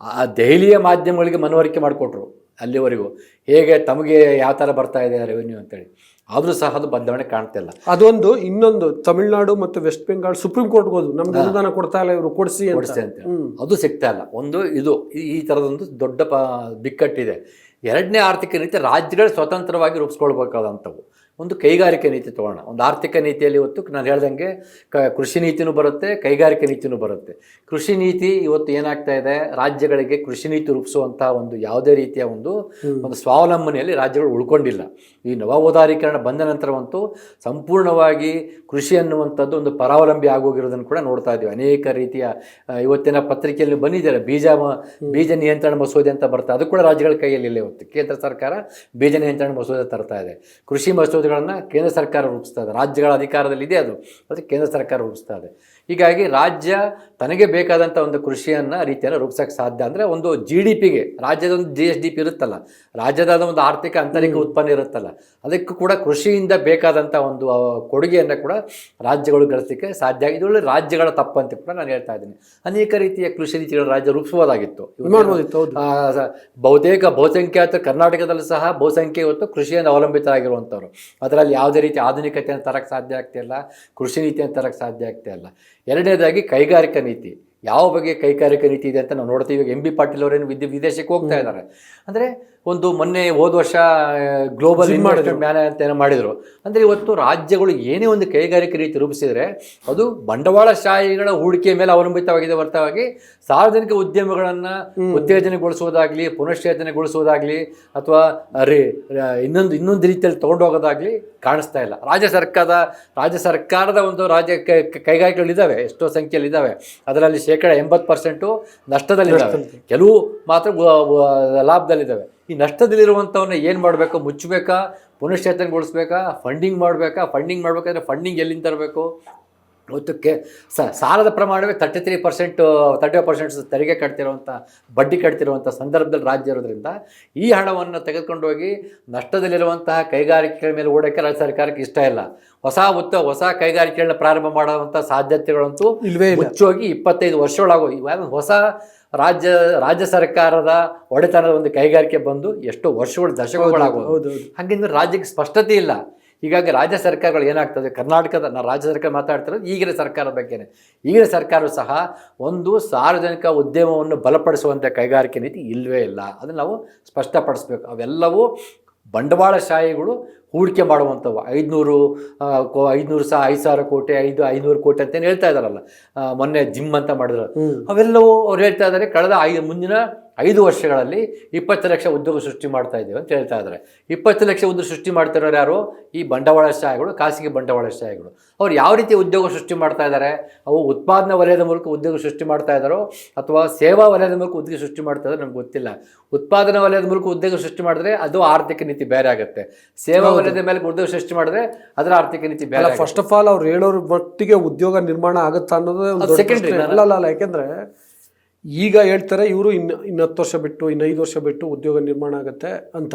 ಆ ದೆಹಲಿಯ ಮಾಧ್ಯಮಗಳಿಗೆ ಮನವರಿಕೆ ಮಾಡಿಕೊಟ್ರು. ಅಲ್ಲಿವರೆಗೂ. ಹೇಗೆ ತಮಗೆ ಯಾವ ಥರ ಬರ್ತಾ ಇದೆ ರೆವೆನ್ಯೂ ಅಂತೇಳಿ. ಆದರೂ ಸಹ ಅದು ಬದಲಾವಣೆ ಕಾಣ್ತಿಲ್ಲ ಅದೊಂದು ಇನ್ನೊಂದು ತಮಿಳುನಾಡು ಮತ್ತು ವೆಸ್ಟ್ ಬೆಂಗಾಲ್ ಸುಪ್ರೀಂ ಕೋರ್ಟ್ಗೆ ಹೋದ್ರು ನಮ್ಗೆ ಅನುದಾನ ಕೊಡ್ತಾ ಇಲ್ಲ ಇವರು ಕೊಡಿಸಿ ಕೊಡಿಸಿ ಅಂತ. ಅದು ಸಿಗ್ತಾ ಇಲ್ಲ. ಒಂದು ಇದು ಈ- ಈ ಥರದೊಂದು ದೊಡ್ಡ ಪ ಬಿಕ್ಕಟ್ಟಿದೆ. ಎರಡನೇ ಆರ್ಥಿಕ ರೀತಿ ರಾಜ್ಯಗಳು ಸ್ವತಂತ್ರವಾಗಿ ರೂಪಿಸ್ಕೊಳ್ಬೇಕಾದಂಥವು. ಒಂದು ಕೈಗಾರಿಕೆ ನೀತಿ ತಗೋಣ ಒಂದು ಆರ್ಥಿಕ ನೀತಿಯಲ್ಲಿ ಇವತ್ತು ನಾನು ಹೇಳ್ದಂಗೆ ಕ ಕೃಷಿ ನೀತಿನೂ ಬರುತ್ತೆ ಕೈಗಾರಿಕೆ ನೀತಿನೂ ಬರುತ್ತೆ. ಕೃಷಿ ನೀತಿ ಇವತ್ತು ಏನಾಗ್ತಾ ಇದೆ? ರಾಜ್ಯಗಳಿಗೆ ಕೃಷಿ ನೀತಿ ರೂಪಿಸುವಂತಹ ಒಂದು ಯಾವುದೇ ರೀತಿಯ ಒಂದು ಒಂದು ಸ್ವಾವಲಂಬನೆಯಲ್ಲಿ ರಾಜ್ಯಗಳು ಉಳ್ಕೊಂಡಿಲ್ಲ. ಈ ನವ ಉದಾರೀಕರಣ ಬಂದ ನಂತರವಂತೂ ಸಂಪೂರ್ಣವಾಗಿ ಕೃಷಿ ಅನ್ನುವಂಥದ್ದು ಒಂದು ಪರಾವಲಂಬಿ ಆಗೋಗಿರೋದನ್ನು ಕೂಡ ನೋಡ್ತಾ ಇದ್ದೀವಿ. ಅನೇಕ ರೀತಿಯ ಇವತ್ತಿನ ಪತ್ರಿಕೆಯಲ್ಲಿ ಬಂದಿದ್ದಾರೆ ಬೀಜ ಬೀಜ ನಿಯಂತ್ರಣ ಮಸೂದೆ ಅಂತ ಬರುತ್ತೆ. ಅದು ಕೂಡ ರಾಜ್ಯಗಳ ಕೈಯಲ್ಲಿ ಇಲ್ಲ ಇವತ್ತು. ಕೇಂದ್ರ ಸರ್ಕಾರ ಬೀಜ ನಿಯಂತ್ರಣ ಮಸೂದೆ ತರ್ತಾ ಇದೆ. ಕೃಷಿ ಮಸೂದೆ ನೀತಿಗಳನ್ನು ಕೇಂದ್ರ ಸರ್ಕಾರ ರೂಪಿಸ್ತಾ ಇದೆ. ರಾಜ್ಯಗಳ ಅಧಿಕಾರದಲ್ಲಿದೆ ಅದು. ಆದರೆ ಕೇಂದ್ರ ಸರ್ಕಾರ ರೂಪಿಸ್ತಾ ಇದೆ. ಹೀಗಾಗಿ ರಾಜ್ಯ ತನಗೆ ಬೇಕಾದಂಥ ಒಂದು ಕೃಷಿಯನ್ನು ರೀತಿಯನ್ನು ರೂಪಿಸೋಕ್ಕೆ ಸಾಧ್ಯ ಅಂದರೆ ಒಂದು ಜಿ ಡಿ ಪಿಗೆ ರಾಜ್ಯದ ಒಂದು ಜಿ ಎಸ್ ಡಿ ಪಿ ಇರುತ್ತಲ್ಲ ರಾಜ್ಯದಾದ ಒಂದು ಆರ್ಥಿಕ ಅಂತರಿಕ ಉತ್ಪನ್ನ ಇರುತ್ತಲ್ಲ ಅದಕ್ಕೂ ಕೂಡ ಕೃಷಿಯಿಂದ ಬೇಕಾದಂಥ ಒಂದು ಕೊಡುಗೆಯನ್ನು ಕೂಡ ರಾಜ್ಯಗಳು ಗಳಿಸಲಿಕ್ಕೆ ಸಾಧ್ಯ ಆಗಿದೆ. ರಾಜ್ಯಗಳ ತಪ್ಪಂತ ಕೂಡ ನಾನು ಹೇಳ್ತಾ ಇದ್ದೀನಿ. ಅನೇಕ ರೀತಿಯ ಕೃಷಿ ನೀತಿಗಳು ರಾಜ್ಯ ರೂಪಿಸಬಹುದಾಗಿತ್ತು. ಬಹುತೇಕ ಬಹುಸಂಖ್ಯಾತ ಕರ್ನಾಟಕದಲ್ಲೂ ಸಹ ಬಹುಸಂಖ್ಯೆ ಇವತ್ತು ಕೃಷಿಯನ್ನು ಅವಲಂಬಿತರಾಗಿರುವಂಥವ್ರು ಅದರಲ್ಲಿ ಯಾವುದೇ ರೀತಿ ಆಧುನಿಕತೆಯನ್ನು ತರಕ್ಕೆ ಸಾಧ್ಯ ಆಗ್ತಿಲ್ಲ ಕೃಷಿ ನೀತಿಯನ್ನು ತರಕ್ಕೆ ಸಾಧ್ಯ ಆಗ್ತಾ ಇಲ್ಲ. ಎರಡನೇದಾಗಿ ಕೈಗಾರಿಕಾ ನೀತಿ. ಯಾವ ಬಗೆಯ ಕೈಗಾರಿಕಾ ನೀತಿ ಇದೆ ಅಂತ ನಾವು ನೋಡ್ತೀವಿ. ಇವಾಗ ಎಂ ಬಿ ಪಾಟೀಲ್ ಅವರೇನು ವಿದ್ಯೆ ವಿದೇಶಕ್ಕೆ ಹೋಗ್ತಾ ಇದ್ದಾರೆ. ಅಂದರೆ ಒಂದು ಮೊನ್ನೆ ಹೋದ ವರ್ಷ ಗ್ಲೋಬಲ್ ಇನ್ವೆಸ್ಟ್ಮೆಂಟ್ ಮ್ಯಾನ್ ಅಂತ ಏನೋ ಮಾಡಿದರು. ಅಂದರೆ ಇವತ್ತು ರಾಜ್ಯಗಳು ಏನೇ ಒಂದು ಕೈಗಾರಿಕೆ ರೀತಿ ರೂಪಿಸಿದರೆ ಅದು ಬಂಡವಾಳಶಾಹಿಗಳ ಹೂಡಿಕೆ ಮೇಲೆ ಅವಲಂಬಿತವಾಗಿದೆ ಹೊರತಾಗಿ ಸಾರ್ವಜನಿಕ ಉದ್ಯಮಗಳನ್ನು ಉತ್ತೇಜನಗೊಳಿಸುವುದಾಗಲಿ ಪುನಶ್ಚೇತನಗೊಳಿಸುವುದಾಗಲಿ ಅಥವಾ ರೀ ಇನ್ನೊಂದು ಇನ್ನೊಂದು ರೀತಿಯಲ್ಲಿ ತೊಗೊಂಡೋಗೋದಾಗಲಿ ಕಾಣಿಸ್ತಾ ಇಲ್ಲ. ರಾಜ್ಯ ಸರ್ಕಾರದ ರಾಜ್ಯ ಸರ್ಕಾರದ ಒಂದು ರಾಜ್ಯ ಕೈಗಾರಿಕೆಗಳಿದ್ದಾವೆ ಎಷ್ಟೋ ಸಂಖ್ಯೆಯಲ್ಲಿ ಇದ್ದಾವೆ ಅದರಲ್ಲಿ ಶೇಕಡ ಎಂಬತ್ತು ಪರ್ಸೆಂಟು ನಷ್ಟದಲ್ಲಿದ್ದಾವೆ. ಕೆಲವು ಮಾತ್ರ ಲಾಭದಲ್ಲಿದ್ದಾವೆ. ಈ ನಷ್ಟದಲ್ಲಿರುವಂಥವನ್ನ ಏನು ಮಾಡಬೇಕು? ಮುಚ್ಚಬೇಕಾ ಪುನಶ್ಚೇತನಗೊಳಿಸ್ಬೇಕಾ? ಫಂಡಿಂಗ್ ಮಾಡಬೇಕಾ? ಫಂಡಿಂಗ್ ಮಾಡಬೇಕಾದ್ರೆ ಫಂಡಿಂಗ್ ಎಲ್ಲಿಂದ ತರಬೇಕು? ಇವತ್ತು ಕೆ ಸ ಸಾಲದ ಪ್ರಮಾಣವೇ thirty three percent thirty percent ತೆರಿಗೆ ಕಟ್ತಿರುವಂಥ ಬಡ್ಡಿ ಕಟ್ತಿರುವಂಥ ಸಂದರ್ಭದಲ್ಲಿ ರಾಜ್ಯ ಇರೋದ್ರಿಂದ ಈ ಹಣವನ್ನು ತೆಗೆದುಕೊಂಡೋಗಿ ನಷ್ಟದಲ್ಲಿರುವಂತಹ ಕೈಗಾರಿಕೆಗಳ ಮೇಲೆ ಓಡೋಕ್ಕೆ ರಾಜ್ಯ ಸರ್ಕಾರಕ್ಕೆ ಇಷ್ಟ ಇಲ್ಲ. ಹೊಸ ಉತ್ತ ಹೊಸ ಕೈಗಾರಿಕೆಗಳನ್ನ ಪ್ರಾರಂಭ ಮಾಡುವಂಥ ಸಾಧ್ಯತೆಗಳಂತೂ ಇಲ್ವೇ ಇಲ್ಲ. ಮುಚ್ಚೋಗಿ ಇಪ್ಪತ್ತೈದು ವರ್ಷಗಳಾಗೋ ಇವಾಗ ಹೊಸ ರಾಜ್ಯ ರಾಜ್ಯ ಸರ್ಕಾರದ ಒಡೆತನದ ಒಂದು ಕೈಗಾರಿಕೆ ಬಂದು ಎಷ್ಟೋ ವರ್ಷಗಳು ದಶಕಗಳಾಗೋದು ಹೌದು ಹೌದು ರಾಜ್ಯಕ್ಕೆ ಸ್ಪಷ್ಟತೆ ಇಲ್ಲ. ಹೀಗಾಗಿ ರಾಜ್ಯ ಸರ್ಕಾರಗಳು ಏನಾಗ್ತದೆ, ಕರ್ನಾಟಕದ ನಾನು ರಾಜ್ಯ ಸರ್ಕಾರ ಮಾತಾಡ್ತಿರೋದು ಈಗಿನ ಸರ್ಕಾರದ ಬಗ್ಗೆನೇ. ಈಗಿನ ಸರ್ಕಾರ ಸಹ ಒಂದು ಸಾರ್ವಜನಿಕ ಉದ್ಯಮವನ್ನು ಬಲಪಡಿಸುವಂಥ ಕೈಗಾರಿಕೆ ನೀತಿ ಇಲ್ಲವೇ ಇಲ್ಲ. ಅದನ್ನು ನಾವು ಸ್ಪಷ್ಟಪಡಿಸ್ಬೇಕು. ಅವೆಲ್ಲವೂ ಬಂಡವಾಳಶಾಹಿಗಳು ಹೂಡಿಕೆ ಮಾಡುವಂಥವು. ಐದುನೂರು ಕೋ ಐದುನೂರು ಸಹ ಐದು ಸಾವಿರ ಕೋಟಿ ಐದು ಐನೂರು ಕೋಟಿ ಅಂತೇನು ಹೇಳ್ತಾ ಇದ್ದಾರಲ್ಲ. ಮೊನ್ನೆ ಜಿಮ್ ಅಂತ ಮಾಡಿದ್ರು. ಅವೆಲ್ಲವೂ ಅವ್ರು ಹೇಳ್ತಾ ಇದ್ದಾರೆ ಕಳೆದ ಐದು ಮುಂದಿನ ಐದು ವರ್ಷಗಳಲ್ಲಿ ಇಪ್ಪತ್ತು ಲಕ್ಷ ಉದ್ಯೋಗ ಸೃಷ್ಟಿ ಮಾಡ್ತಾ ಇದ್ದೀವಿ ಅಂತ ಹೇಳ್ತಾ ಇದ್ದಾರೆ. ಇಪ್ಪತ್ತು ಲಕ್ಷ ಉದ್ಯೋಗ ಸೃಷ್ಟಿ ಮಾಡ್ತಿರೋರು ಯಾರು? ಈ ಬಂಡವಾಳಶಾಹಿಗಳು ಖಾಸಗಿ ಬಂಡವಾಳಶಾಹಿಗಳು ಅವ್ರು ಯಾವ ರೀತಿ ಉದ್ಯೋಗ ಸೃಷ್ಟಿ ಮಾಡ್ತಾ ಇದ್ದಾರೆ? ಅವು ಉತ್ಪಾದನಾ ವಲಯದ ಮೂಲಕ ಉದ್ಯೋಗ ಸೃಷ್ಟಿ ಮಾಡ್ತಾ ಇದ್ದಾರೋ ಅಥವಾ ಸೇವಾ ವಲಯದ ಮೂಲಕ ಉದ್ಯೋಗ ಸೃಷ್ಟಿ ಮಾಡ್ತಾ ಇದ್ದಾರೆ ನಮ್ಗೆ ಗೊತ್ತಿಲ್ಲ. ಉತ್ಪಾದನಾ ವಲಯದ ಮೂಲಕ ಉದ್ಯೋಗ ಸೃಷ್ಟಿ ಮಾಡಿದ್ರೆ ಅದು ಆರ್ಥಿಕ ನೀತಿ ಬೇರೆ ಆಗುತ್ತೆ. ಸೇವಾ ವಲಯದ ಮೇಲೆ ಉದ್ಯೋಗ ಸೃಷ್ಟಿ ಮಾಡಿದ್ರೆ ಅದರ ಆರ್ಥಿಕ ನೀತಿ ಬೇರೆ ಫಸ್ಟ್ ಆಫ್ ಆಲ್ ಅವ್ರು ಹೇಳೋರ ಮಟ್ಟಿಗೆ ಉದ್ಯೋಗ ನಿರ್ಮಾಣ ಆಗುತ್ತಾ ಅನ್ನೋದು. ನಾನು- ಅಲ್ಲ ಯಾಕೆಂದ್ರೆ ಈಗ ಹೇಳ್ತಾರೆ ಇವರು ಇನ್ನು ಇನ್ನು ಹತ್ತು ವರ್ಷ ಬಿಟ್ಟು ಇನ್ನು ಐದು ವರ್ಷ ಬಿಟ್ಟು ಉದ್ಯೋಗ ನಿರ್ಮಾಣ ಆಗುತ್ತೆ ಅಂತ.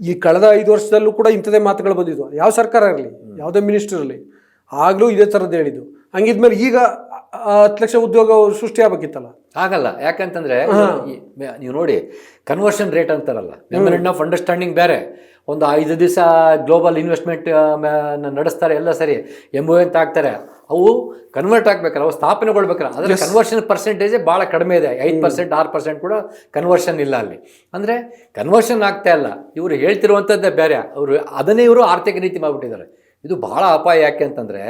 ಈ ಕಳೆದ ಐದು ವರ್ಷದಲ್ಲೂ ಕೂಡ ಇಂಥದೇ ಮಾತುಗಳು ಬಂದಿದ್ವು. ಯಾವ ಸರ್ಕಾರ ಇರಲಿ ಯಾವುದೇ ಮಿನಿಸ್ಟರ್ ಇರಲಿ ಆಗಲೂ ಇದೇ ಥರದ್ದು ಹೇಳಿದ್ದು. ಹಂಗಿದ್ಮೇಲೆ ಈಗ ಹತ್ತು ಲಕ್ಷ ಉದ್ಯೋಗ ಸೃಷ್ಟಿ ಆಗ್ಬೇಕಿತ್ತಲ್ಲ. ಆಗಲ್ಲ. ಯಾಕಂತಂದ್ರೆ ನೀವು ನೋಡಿ ಕನ್ವರ್ಷನ್ ರೇಟ್ ಅಂತಾರಲ್ಲ. ಮೆಮೊರೆಂಡ್ ಆಫ್ ಅಂಡರ್ಸ್ಟ್ಯಾಂಡಿಂಗ್ ಬೇರೆ. ಒಂದು ಐದು ದಿವಸ ಗ್ಲೋಬಲ್ ಇನ್ವೆಸ್ಟ್ಮೆಂಟ್ ನಡೆಸ್ತಾರೆ ಎಲ್ಲ ಸರಿ. ಎಂಬ ಅಂತ ಆಗ್ತಾರೆ ಅವು ಕನ್ವರ್ಟ್ ಆಗ್ಬೇಕಲ್ಲ ಅವು ಸ್ಥಾಪನೆಗೊಳ್ಬೇಕಲ್ಲ ಅದರ ಕನ್ವರ್ಷನ್ ಪರ್ಸೆಂಟೇಜ್ ಭಾಳ ಕಡಿಮೆ ಇದೆ. ಐದು ಪರ್ಸೆಂಟ್ ಆರು ಪರ್ಸೆಂಟ್ ಕೂಡ ಕನ್ವರ್ಷನ್ ಇಲ್ಲ ಅಲ್ಲಿ. ಅಂದರೆ ಕನ್ವರ್ಷನ್ ಆಗ್ತಾ ಇಲ್ಲ. ಇವರು ಹೇಳ್ತಿರುವಂಥದ್ದೇ ಬೇರೆ. ಅವರು ಅದನ್ನೇ ಇವರು ಆರ್ಥಿಕ ನೀತಿ ಮಾಡಿಬಿಟ್ಟಿದ್ದಾರೆ. ಇದು ಬಹಳ ಅಪಾಯ ಯಾಕೆ ಅಂತಂದರೆ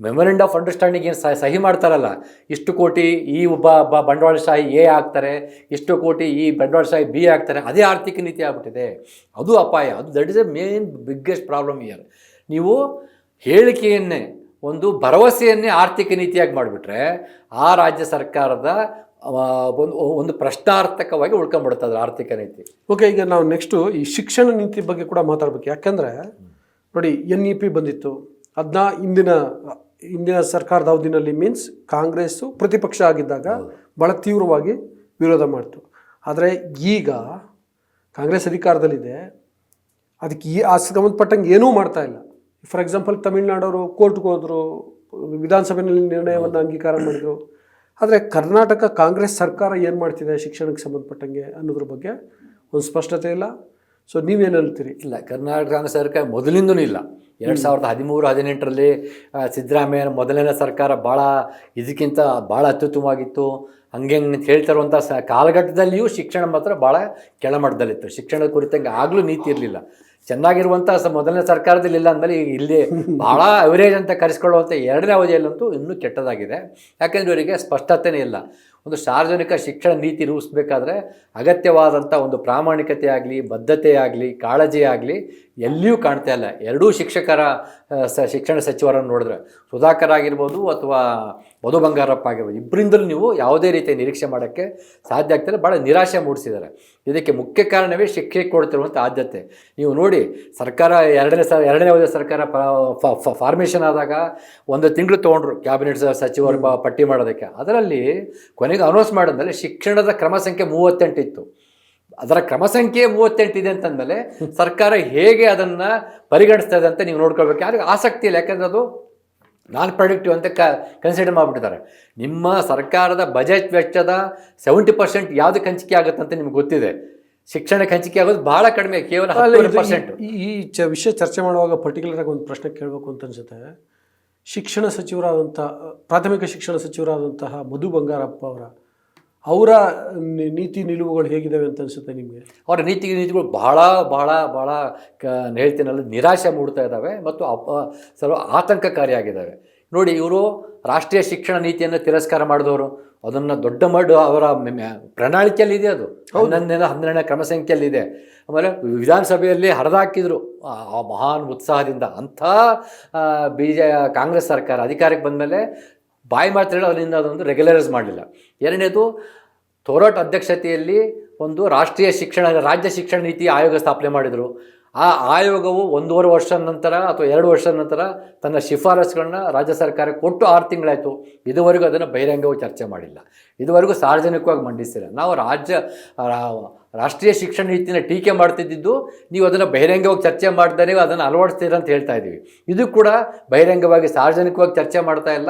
ಮೆಮೊರೆಂಡ್ ಆಫ್ ಅಂಡರ್ಸ್ಟ್ಯಾಂಡಿಂಗ್ ಏನು ಸಹಿ ಮಾಡ್ತಾರಲ್ಲ ಇಷ್ಟು ಕೋಟಿ ಈ ಒಬ್ಬ ಒಬ್ಬ ಬಂಡವಾಳಶಾಹಿ ಎ ಆಗ್ತಾರೆ ಇಷ್ಟು ಕೋಟಿ ಈ ಬಂಡವಾಳಶಾಹಿ ಬಿ ಆಗ್ತಾರೆ ಅದೇ ಆರ್ಥಿಕ ನೀತಿ ಆಗ್ಬಿಟ್ಟಿದೆ. ಅದು ಅಪಾಯ ಅದು that is a main biggest problem year ನೀವು ಹೇಳಿಕೆಯನ್ನೇ ಒಂದು ಭರವಸೆಯನ್ನೇ ಆರ್ಥಿಕ ನೀತಿಯಾಗಿ ಮಾಡಿಬಿಟ್ರೆ ಆ ರಾಜ್ಯ ಸರ್ಕಾರದ ಒಂದು ಒಂದು ಪ್ರಶ್ನಾರ್ಥಕವಾಗಿ ಉಳ್ಕೊಂಡ್ಬಿಡುತ್ತೆ ಆರ್ಥಿಕ ನೀತಿ. ಓಕೆ ಈಗ ನಾವು ನೆಕ್ಸ್ಟು ಈ ಶಿಕ್ಷಣ ನೀತಿ ಬಗ್ಗೆ ಕೂಡ ಮಾತಾಡ್ಬೇಕು. ಯಾಕಂದರೆ ನೋಡಿ ಎನ್ ಇ ಪಿ ಬಂದಿತ್ತು ಅದನ್ನ ಇಂದಿನ ಹಿಂದಿನ ಸರ್ಕಾರದ ಅವಧಿನಲ್ಲಿ ಮೀನ್ಸ್ ಕಾಂಗ್ರೆಸ್ಸು ಪ್ರತಿಪಕ್ಷ ಆಗಿದ್ದಾಗ ಭಾಳ ತೀವ್ರವಾಗಿ ವಿರೋಧ ಮಾಡ್ತು. ಆದರೆ ಈಗ ಕಾಂಗ್ರೆಸ್ ಅಧಿಕಾರದಲ್ಲಿದೆ ಅದಕ್ಕೆ ಈ ಆ ಸಂಬಂಧಪಟ್ಟಂಗೆ ಏನೂ ಮಾಡ್ತಾ ಇಲ್ಲ. ಫಾರ್ ಎಕ್ಸಾಂಪಲ್ ತಮಿಳ್ನಾಡವರು ಕೋರ್ಟ್ಗೆ ಹೋದರು ವಿಧಾನಸಭೆಯಲ್ಲಿ ನಿರ್ಣಯವನ್ನು ಅಂಗೀಕಾರ ಮಾಡಿದರು. ಆದರೆ ಕರ್ನಾಟಕ ಕಾಂಗ್ರೆಸ್ ಸರ್ಕಾರ ಏನು ಮಾಡ್ತಿದೆ ಶಿಕ್ಷಣಕ್ಕೆ ಸಂಬಂಧಪಟ್ಟಂಗೆ ಅನ್ನೋದ್ರ ಬಗ್ಗೆ ಒಂದು ಸ್ಪಷ್ಟತೆ ಇಲ್ಲ. ಸೊ ನೀವೇನು ಹೇಳ್ತೀರಿ? ಇಲ್ಲ ಕರ್ನಾಟಕ ಕಾಂಗ್ರೆಸ್ ಸರ್ಕಾರ ಮೊದಲಿಂದನೂ ಇಲ್ಲ. ಎರಡು ಸಾವಿರದ ಹದಿಮೂರು ಹದಿನೆಂಟರಲ್ಲಿ ಸಿದ್ದರಾಮಯ್ಯ ಮೊದಲನೇ ಸರ್ಕಾರ ಭಾಳ ಇದಕ್ಕಿಂತ ಭಾಳ ಅತ್ಯುತ್ತಮವಾಗಿತ್ತು. ಹಂಗೆ ಅಂತ ಹೇಳ್ತಾ ಇರುವಂಥ ಸ ಕಾಲಘಟ್ಟದಲ್ಲಿಯೂ ಶಿಕ್ಷಣ ಮಾತ್ರ ಭಾಳ ಕೆಳಮಟ್ಟದಲ್ಲಿತ್ತು. ಶಿಕ್ಷಣದ ಕುರಿತಂಗೆ ಆಗಲೂ ನೀತಿ ಇರಲಿಲ್ಲ. ಚೆನ್ನಾಗಿರುವಂಥ ಸ ಮೊದಲನೇ ಸರ್ಕಾರದಲ್ಲಿ ಇಲ್ಲ ಅಂದಮೇಲೆ ಈಗ ಇಲ್ಲಿ ಭಾಳ ಅವರೇಜ್ ಅಂತ ಕರೆಸ್ಕೊಳ್ಳುವಂಥ ಎರಡನೇ ಅವಧಿಯಲ್ಲಂತೂ ಇನ್ನೂ ಕೆಟ್ಟದಾಗಿದೆ. ಯಾಕೆಂದರೆ ಇವರಿಗೆ ಸ್ಪಷ್ಟತೆನೇ ಇಲ್ಲ. ಒಂದು ಸಾರ್ವಜನಿಕ ಶಿಕ್ಷಣ ನೀತಿ ರೂಪಿಸ್ಬೇಕಾದ್ರೆ ಅಗತ್ಯವಾದಂಥ ಒಂದು ಪ್ರಾಮಾಣಿಕತೆ ಆಗಲಿ ಬದ್ಧತೆ ಆಗಲಿ ಕಾಳಜಿ ಆಗಲಿ ಎಲ್ಲಿಯೂ ಕಾಣ್ತಾ ಇಲ್ಲ. ಎರಡೂ ಶಿಕ್ಷಕರ ಸ ಶಿಕ್ಷಣ ಸಚಿವರನ್ನು ನೋಡಿದ್ರೆ ಸುಧಾಕರ್ ಆಗಿರ್ಬೋದು ಅಥವಾ ಮಧು ಬಂಗಾರಪ್ಪ ಆಗಿರ್ಬೋದು ಇಬ್ಬರಿಂದಲೂ ನೀವು ಯಾವುದೇ ರೀತಿಯ ನಿರೀಕ್ಷೆ ಮಾಡೋಕ್ಕೆ ಸಾಧ್ಯ ಆಗ್ತಿಲ್ಲ. ಭಾಳ ನಿರಾಶೆ ಮೂಡಿಸಿದ್ದಾರೆ. ಇದಕ್ಕೆ ಮುಖ್ಯ ಕಾರಣವೇ ಶಿಕ್ಷೆ ಕೊಡ್ತಿರುವಂಥ ಆದ್ಯತೆ. ನೀವು ನೋಡಿ ಸರ್ಕಾರ ಎರಡನೇ ಸ ಎರಡನೇ ಅವಧಿಯ ಸರ್ಕಾರ ಫಾರ್ಮೇಷನ್ ಆದಾಗ ಒಂದು ತಿಂಗಳು ತೊಗೊಂಡ್ರು ಕ್ಯಾಬಿನೆಟ್ ಸಚಿವರು ಪಟ್ಟಿ ಮಾಡೋದಕ್ಕೆ. ಅದರಲ್ಲಿ ಕೊನೆಗೆ ಅನೌನ್ಸ್ ಮಾಡಿದ್ಮೇಲೆ ಶಿಕ್ಷಣದ ಕ್ರಮ ಸಂಖ್ಯೆ ಮೂವತ್ತೆಂಟು ಇತ್ತು. ಅದರ ಕ್ರಮ ಸಂಖ್ಯೆ ಮೂವತ್ತೆಂಟು ಇದೆ ಅಂತಂದಮೇಲೆ ಸರ್ಕಾರ ಹೇಗೆ ಅದನ್ನು ಪರಿಗಣಿಸ್ತಾ ಇದೆ ಅಂತ ನೀವು ನೋಡ್ಕೊಳ್ಬೇಕು. ಯಾರಿಗೂ ಆಸಕ್ತಿ ಇಲ್ಲ. ಯಾಕಂದ್ರೆ ಅದು ನಾನ್ ಪ್ರೊಡಕ್ಟಿವ್ ಅಂತ ಕ ಕನ್ಸಿಡರ್ ಮಾಡಿಬಿಟ್ಟಿದ್ದಾರೆ. ನಿಮ್ಮ ಸರ್ಕಾರದ ಬಜೆಟ್ ವೆಚ್ಚದ ಸೆವೆಂಟಿ ಪರ್ಸೆಂಟ್ ಯಾವುದಕ್ಕೆ ಹಂಚಿಕೆ ಆಗುತ್ತೆ ಅಂತ ನಿಮ್ಗೆ ಗೊತ್ತಿದೆ. ಶಿಕ್ಷಣಕ್ಕೆ ಹಂಚಿಕೆ ಆಗೋದು ಬಹಳ ಕಡಿಮೆ ಕೇವಲ ಪರ್ಸೆಂಟ್ ಈ- ಈ ಚ ವಿಷಯ ಚರ್ಚೆ ಮಾಡುವಾಗ ಪರ್ಟಿಕ್ಯುಲರ್ ಆಗಿ ಒಂದು ಪ್ರಶ್ನೆ ಕೇಳಬೇಕು ಅಂತ ಅನ್ಸುತ್ತೆ. ಶಿಕ್ಷಣ ಸಚಿವರಾದಂಥ ಪ್ರಾಥಮಿಕ ಶಿಕ್ಷಣ ಸಚಿವರಾದಂತಹ ಮಧು ಬಂಗಾರಪ್ಪ ಅವರ ಅವರ ನೀತಿ ನಿಲುವುಗಳು ಹೇಗಿದ್ದಾವೆ ಅಂತ ಅನಿಸುತ್ತೆ ನಿಮಗೆ? ಅವರ ನೀತಿ ನೀತಿಗಳು ಬಹಳ ಬಹಳ ಬಹಳ ಕ ಹೇಳ್ತೀನಲ್ಲ ನಿರಾಶೆ ಮೂಡ್ತಾ ಇದ್ದಾವೆ ಮತ್ತು ಅಪ ಸ್ವಲ್ಪ ಆತಂಕಕಾರಿಯಾಗಿದ್ದಾವೆ ನೋಡಿ ಇವರು ರಾಷ್ಟ್ರೀಯ ಶಿಕ್ಷಣ ನೀತಿಯನ್ನು ತಿರಸ್ಕಾರ ಮಾಡಿದವರು. ಅದನ್ನು ದೊಡ್ಡ ಮಾಡು ಅವರ ಪ್ರಣಾಳಿಕೆಯಲ್ಲಿ ಇದೆ ಅದು. ಹನ್ನೊಂದನೇ ಹನ್ನೆರಡನೇ ಕ್ರಮ ಸಂಖ್ಯೆಯಲ್ಲಿ ಇದೆ ಆಮೇಲೆ ವಿಧಾನಸಭೆಯಲ್ಲಿ ಹರಿದಾಕಿದ್ರು. ಆ ಆ ಮಹಾನ್ ಉತ್ಸಾಹದಿಂದ ಅಂಥ ಬಿ ಜೆ ಕಾಂಗ್ರೆಸ್ ಸರ್ಕಾರ ಅಧಿಕಾರಕ್ಕೆ ಬಂದಮೇಲೆ ಬಾಯಿ ಹೇಳಿ ಅದರಿಂದ ಅದೊಂದು ರೆಗ್ಯುಲರೈಸ್ ಮಾಡಲಿಲ್ಲ. ಎರಡನೇದು ಥೋರಾಟ್ ಅಧ್ಯಕ್ಷತೆಯಲ್ಲಿ ಒಂದು ರಾಷ್ಟ್ರೀಯ ಶಿಕ್ಷಣ, ರಾಜ್ಯ ಶಿಕ್ಷಣ ನೀತಿ ಆಯೋಗ ಸ್ಥಾಪನೆ ಮಾಡಿದರು. ಆ ಆಯೋಗವು ಒಂದೂವರೆ ವರ್ಷದ ನಂತರ ಅಥವಾ ಎರಡು ವರ್ಷದ ನಂತರ ತನ್ನ ಶಿಫಾರಸುಗಳನ್ನ ರಾಜ್ಯ ಸರ್ಕಾರಕ್ಕೆ ಕೊಟ್ಟು ಆರು ತಿಂಗಳಾಯಿತು. ಇದುವರೆಗೂ ಅದನ್ನು ಬಹಿರಂಗವಾಗಿ ಚರ್ಚೆ ಮಾಡಿಲ್ಲ. ಇದುವರೆಗೂ ಸಾರ್ವಜನಿಕವಾಗಿ ಮಂಡಿಸಿಲ್ಲ. ನಾವು ರಾಜ್ಯ ರಾಷ್ಟ್ರೀಯ ಶಿಕ್ಷಣ ನೀತಿನ ಟೀಕೆ ಮಾಡ್ತಿದ್ದಿದ್ದು ನೀವು ಅದನ್ನು ಬಹಿರಂಗವಾಗಿ ಚರ್ಚೆ ಮಾಡ್ತಾರೆ ಅದನ್ನು ಅಳವಡಿಸ್ತೀರ ಅಂತ ಹೇಳ್ತಾ ಇದ್ದೀವಿ. ಇದು ಕೂಡ ಬಹಿರಂಗವಾಗಿ ಸಾರ್ವಜನಿಕವಾಗಿ ಚರ್ಚೆ ಮಾಡ್ತಾ ಇಲ್ಲ.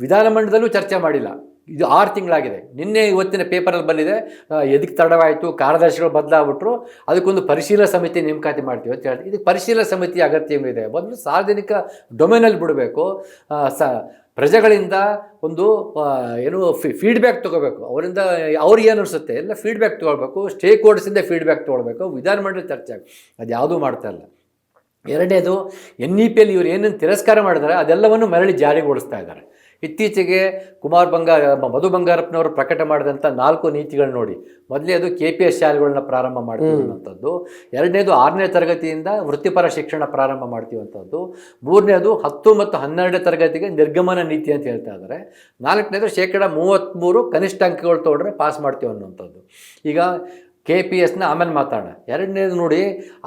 ವಿಧಾನಮಂಡಲದಲ್ಲೂ ಚರ್ಚೆ ಮಾಡಿಲ್ಲ. ಇದು ಆರು ತಿಂಗಳಾಗಿದೆ. ನಿನ್ನೆ ಇವತ್ತಿನ ಪೇಪರಲ್ಲಿ ಬಂದಿದೆ ಎದಕ್ಕೆ ತಡವಾಯಿತು, ಕಾರ್ಯದರ್ಶಿಗಳು ಬದಲಾಗ್ಬಿಟ್ರು, ಅದಕ್ಕೊಂದು ಪರಿಶೀಲನಾ ಸಮಿತಿ ನೇಮಕಾತಿ ಮಾಡ್ತೀವಿ ಅಂತ ಹೇಳ್ತೀವಿ. ಇದಕ್ಕೆ ಪರಿಶೀಲನಾ ಸಮಿತಿ ಅಗತ್ಯವಿದೆ ಮೊದಲು ಸಾರ್ವಜನಿಕ ಡೊಮೇನಲ್ಲಿ ಬಿಡಬೇಕು. ಸ, ಪ್ರಜೆಗಳಿಂದ ಒಂದು ಏನು ಫೀಡ್ಬ್ಯಾಕ್ ತೊಗೋಬೇಕು. ಅವರಿಂದ ಅವ್ರಿಗೆ ಏನು ಅನಿಸುತ್ತೆ? ಎಲ್ಲ ಫೀಡ್ಬ್ಯಾಕ್ ತೊಗೊಳ್ಬೇಕು. ಸ್ಟೇಕ್ ಹೋಲ್ಡರ್ಸಿಂದ ಫೀಡ್ಬ್ಯಾಕ್ ತೊಗೊಳ್ಬೇಕು. ವಿಧಾನಮಂಡಲ ಚರ್ಚೆ ಅದು ಯಾವುದೂ ಮಾಡ್ತಾ ಇಲ್ಲ. ಎರಡನೇದು ಎನ್ ಇ ಪಿಯಲ್ಲಿ ಇವರು ಏನೇನು ತಿರಸ್ಕಾರ ಮಾಡಿದ್ದಾರೆ ಅದೆಲ್ಲವನ್ನು ಮರಳಿ ಜಾರಿಗೊಳಿಸ್ತಾ ಇದ್ದಾರೆ. ಇತ್ತೀಚೆಗೆ ಕುಮಾರ್ ಬಂಗಾರ, ಮಧು ಬಂಗಾರಪ್ಪನವರು ಪ್ರಕಟ ಮಾಡಿದಂಥ ನಾಲ್ಕು ನೀತಿಗಳು ನೋಡಿ. ಮೊದಲನೇದು ಕೆ ಪಿ ಎಸ್ ಶಾಲೆಗಳನ್ನ ಪ್ರಾರಂಭ ಮಾಡ್ತೀವಂಥದ್ದು ಎರಡನೇದು ಆರನೇ ತರಗತಿಯಿಂದ ವೃತ್ತಿಪರ ಶಿಕ್ಷಣ ಪ್ರಾರಂಭ ಮಾಡ್ತೀವಂಥದ್ದು ಮೂರನೇದು ಹತ್ತು ಮತ್ತು ಹನ್ನೆರಡನೇ ತರಗತಿಗೆ ನಿರ್ಗಮನ ನೀತಿ ಅಂತ ಹೇಳ್ತಾ ಇದ್ದಾರೆ ನಾಲ್ಕನೇದು ಶೇಕಡ ಮೂವತ್ತ್ಮೂರು ಕನಿಷ್ಠ ಅಂಕಗಳು ತೊಗೊಂಡ್ರೆ ಪಾಸ್ ಮಾಡ್ತೀವಿ ಅನ್ನುವಂಥದ್ದು. ಈಗ ಕೆ ಪಿ ಎಸ್ನ ಆಮೇಲೆ ಮಾತಾಡೋಣ. ಎರಡನೇದು ನೋಡಿ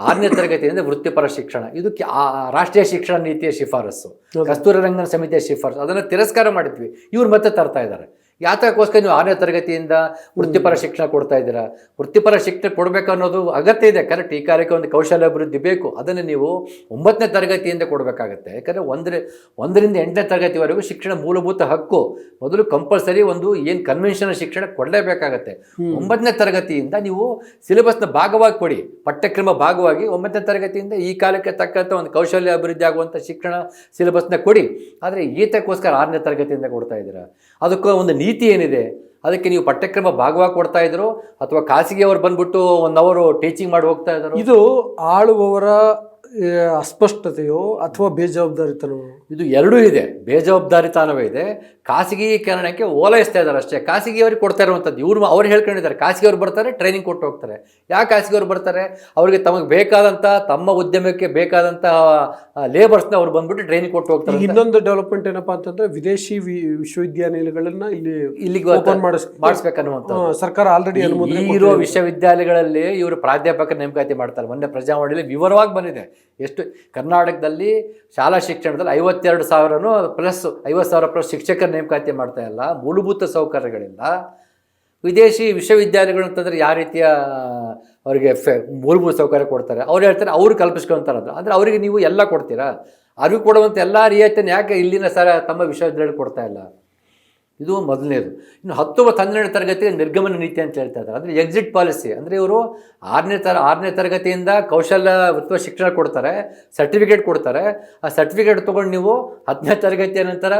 ಆರನೇ ತರಗತಿಯಿಂದ ವೃತ್ತಿಪರ ಶಿಕ್ಷಣ. ಇದು ಆ ರಾಷ್ಟ್ರೀಯ ಶಿಕ್ಷಣ ನೀತಿಯ ಶಿಫಾರಸು ಕಸ್ತೂರಿ ರಂಗನ ಸಮಿತಿಯ ಶಿಫಾರಸು ಅದನ್ನು ತಿರಸ್ಕಾರ ಮಾಡಿದ್ವಿ. ಇವ್ರು ಮತ್ತೆ ತರ್ತಾ ಇದ್ದಾರೆ. ಯಾತಕ್ಕೋಸ್ಕರ ನೀವು ಆರನೇ ತರಗತಿಯಿಂದ ವೃತ್ತಿಪರ ಶಿಕ್ಷಣ ಕೊಡ್ತಾ ಇದ್ದೀರಾ? ವೃತ್ತಿಪರ ಶಿಕ್ಷಣ ಕೊಡಬೇಕು ಅನ್ನೋದು ಅಗತ್ಯ ಇದೆ. ಕರೆಕ್ಟ್ ಈ ಕಾರ್ಯಕ್ಕೆ ಒಂದು ಕೌಶಲ್ಯ ಅಭಿವೃದ್ಧಿ ಬೇಕು. ಅದನ್ನು ನೀವು ಒಂಬತ್ತನೇ ತರಗತಿಯಿಂದ ಕೊಡಬೇಕಾಗತ್ತೆ. ಯಾಕಂದರೆ ಒಂದರ ಒಂದರಿಂದ ಎಂಟನೇ ತರಗತಿವರೆಗೂ ಶಿಕ್ಷಣ ಮೂಲಭೂತ ಹಕ್ಕು. ಮೊದಲು ಕಂಪಲ್ಸರಿ ಒಂದು ಏನು ಕನ್ವೆನ್ಷನಲ್ ಶಿಕ್ಷಣ ಕೊಡಲೇಬೇಕಾಗತ್ತೆ. ಒಂಬತ್ತನೇ ತರಗತಿಯಿಂದ ನೀವು ಸಿಲೆಬಸ್ನ ಭಾಗವಾಗಿ ಕೊಡಿ. ಪಠ್ಯಕ್ರಮ ಭಾಗವಾಗಿ ಒಂಬತ್ತನೇ ತರಗತಿಯಿಂದ ಈ ಕಾಲಕ್ಕೆ ತಕ್ಕಂಥ ಒಂದು ಕೌಶಲ್ಯ ಅಭಿವೃದ್ಧಿ ಆಗುವಂಥ ಶಿಕ್ಷಣ ಸಿಲೆಬಸ್ನ ಕೊಡಿ. ಆದರೆ ಈತಕ್ಕೋಸ್ಕರ ಆರನೇ ತರಗತಿಯಿಂದ ಕೊಡ್ತಾ ಇದ್ದೀರಾ? ಅದಕ್ಕೂ ಒಂದು ನೀತಿ ಏನಿದೆ? ಅದಕ್ಕೆ ನೀವು ಪಠ್ಯಕ್ರಮ ಭಾಗವಾಗಿ ಕೊಡ್ತಾ ಇದ್ರು? ಅಥವಾ ಖಾಸಗಿಯವರು ಬಂದ್ಬಿಟ್ಟು ಒನ್ ಅವರು ಟೀಚಿಂಗ್ ಮಾಡಿ ಹೋಗ್ತಾ ಇದ್ದಾರೆ? ಇದು ಆಳುವವರ ಅಸ್ಪಷ್ಟತೆಯೋ ಅಥವಾ ಬೇಜವಾಬ್ದಾರಿತನವೋ? ಇದು ಎರಡೂ ಇದೆ. ಬೇಜವಾಬ್ದಾರಿತನವೇ ಇದೆ. ಖಾಸಗೀಕರಣಕ್ಕೆ ಓಲೈಸ್ತಾ ಇದ್ದಾರೆ ಅಷ್ಟೇ. ಖಾಸಗಿಯವ್ರಿಗೆ ಕೊಡ್ತಾ ಇರುವಂಥದ್ದು. ಇವ್ರು ಅವ್ರು ಹೇಳ್ಕೊಂಡಿದ್ದಾರೆ. ಖಾಸಗಿಯವ್ರು ಬರ್ತಾರೆ ಟ್ರೈನಿಂಗ್ ಕೊಟ್ಟು ಹೋಗ್ತಾರೆ. ಯಾಕೆ ಖಾಸಗಿಯವ್ರು ಬರ್ತಾರೆ? ಅವರಿಗೆ ತಮಗೆ ಬೇಕಾದಂಥ ತಮ್ಮ ಉದ್ಯಮಕ್ಕೆ ಬೇಕಾದಂಥ ಲೇಬರ್ಸ್ನ ಅವ್ರು ಬಂದ್ಬಿಟ್ಟು ಟ್ರೈನಿಂಗ್ ಕೊಟ್ಟು ಹೋಗ್ತಾರೆ ಇನ್ನೊಂದು ಡೆವಲಪ್ಮೆಂಟ್ ಏನಪ್ಪಾ ಅಂತಂದ್ರೆ ವಿದೇಶಿ ವಿಶ್ವವಿದ್ಯಾನಿಲಯಗಳನ್ನ ಇಲ್ಲಿ ಇಲ್ಲಿಗೆ ಓಪನ್ ಮಾಡಿಸ್ ಮಾಡಿಸ್ಬೇಕನ್ನುವಂಥ ಸರ್ಕಾರ ಆಲ್ರೆಡಿ ಅನುಮೋದನೆ ಇರೋ ವಿಶ್ವವಿದ್ಯಾಲಯಗಳಲ್ಲಿ ಇವರು ಪ್ರಾಧ್ಯಾಪಕರ ನೇಮಕಾತಿ ಮಾಡ್ತಾರೆ. ಮೊನ್ನೆ ಪ್ರಜಾವಾಣಿಯಲ್ಲಿ ವಿವರವಾಗಿ ಬಂದಿದೆ. ಎಷ್ಟು ಕರ್ನಾಟಕದಲ್ಲಿ ಶಾಲಾ ಶಿಕ್ಷಣದಲ್ಲಿ ಐವತ್ತೆರಡು ಸಾವಿರನೂ ಪ್ಲಸ್ ಐವತ್ತು ಸಾವಿರ ಪ್ಲಸ್ ಶಿಕ್ಷಕರ ನೇಮಕಾತಿ ಮಾಡ್ತಾ ಇಲ್ಲ. ಮೂಲಭೂತ ಸೌಕರ್ಯಗಳಿಲ್ಲ. ವಿದೇಶಿ ವಿಶ್ವವಿದ್ಯಾಲಯಗಳು ಅಂತಂದರೆ ಯಾವ ರೀತಿಯ, ಅವರಿಗೆ ಫೆ, ಮೂಲಭೂತ ಸೌಕರ್ಯ ಕೊಡ್ತಾರೆ? ಅವ್ರು ಹೇಳ್ತಾರೆ, ಅವರು ಕಲ್ಪಿಸ್ಕೊಂತಾರೆ ಅದು ಅಂದರೆ ಅವರಿಗೆ ನೀವು ಎಲ್ಲ ಕೊಡ್ತೀರಾ? ಅವ್ರಿಗೆ ಕೊಡುವಂಥ ಎಲ್ಲ ರಿಯಾಯಿತಿಯನ್ನು ಯಾಕೆ ಇಲ್ಲಿನ ಸರ, ತಮ್ಮ ವಿಶ್ವವಿದ್ಯಾಲಯ ಕೊಡ್ತಾ ಇಲ್ಲ? ಇದು ಮೊದಲನೇದು. ಇನ್ನು ಹತ್ತು ಮತ್ತು ಹನ್ನೆರಡು ತರಗತಿಗೆ ನಿರ್ಗಮನ ನೀತಿ ಅಂತ ಹೇಳ್ತಾ ಇದ್ದಾರೆ. ಅಂದರೆ ಎಕ್ಸಿಟ್ ಪಾಲಿಸಿ ಅಂದರೆ ಇವರು ಆರನೇ ತರ, ಆರನೇ ತರಗತಿಯಿಂದ ಕೌಶಲ್ಯ ಅಥವಾ ಶಿಕ್ಷಣ ಕೊಡ್ತಾರೆ ಸರ್ಟಿಫಿಕೇಟ್ ಕೊಡ್ತಾರೆ. ಆ ಸರ್ಟಿಫಿಕೇಟ್ ತೊಗೊಂಡು ನೀವು ಹತ್ತನೇ ತರಗತಿಯ ನಂತರ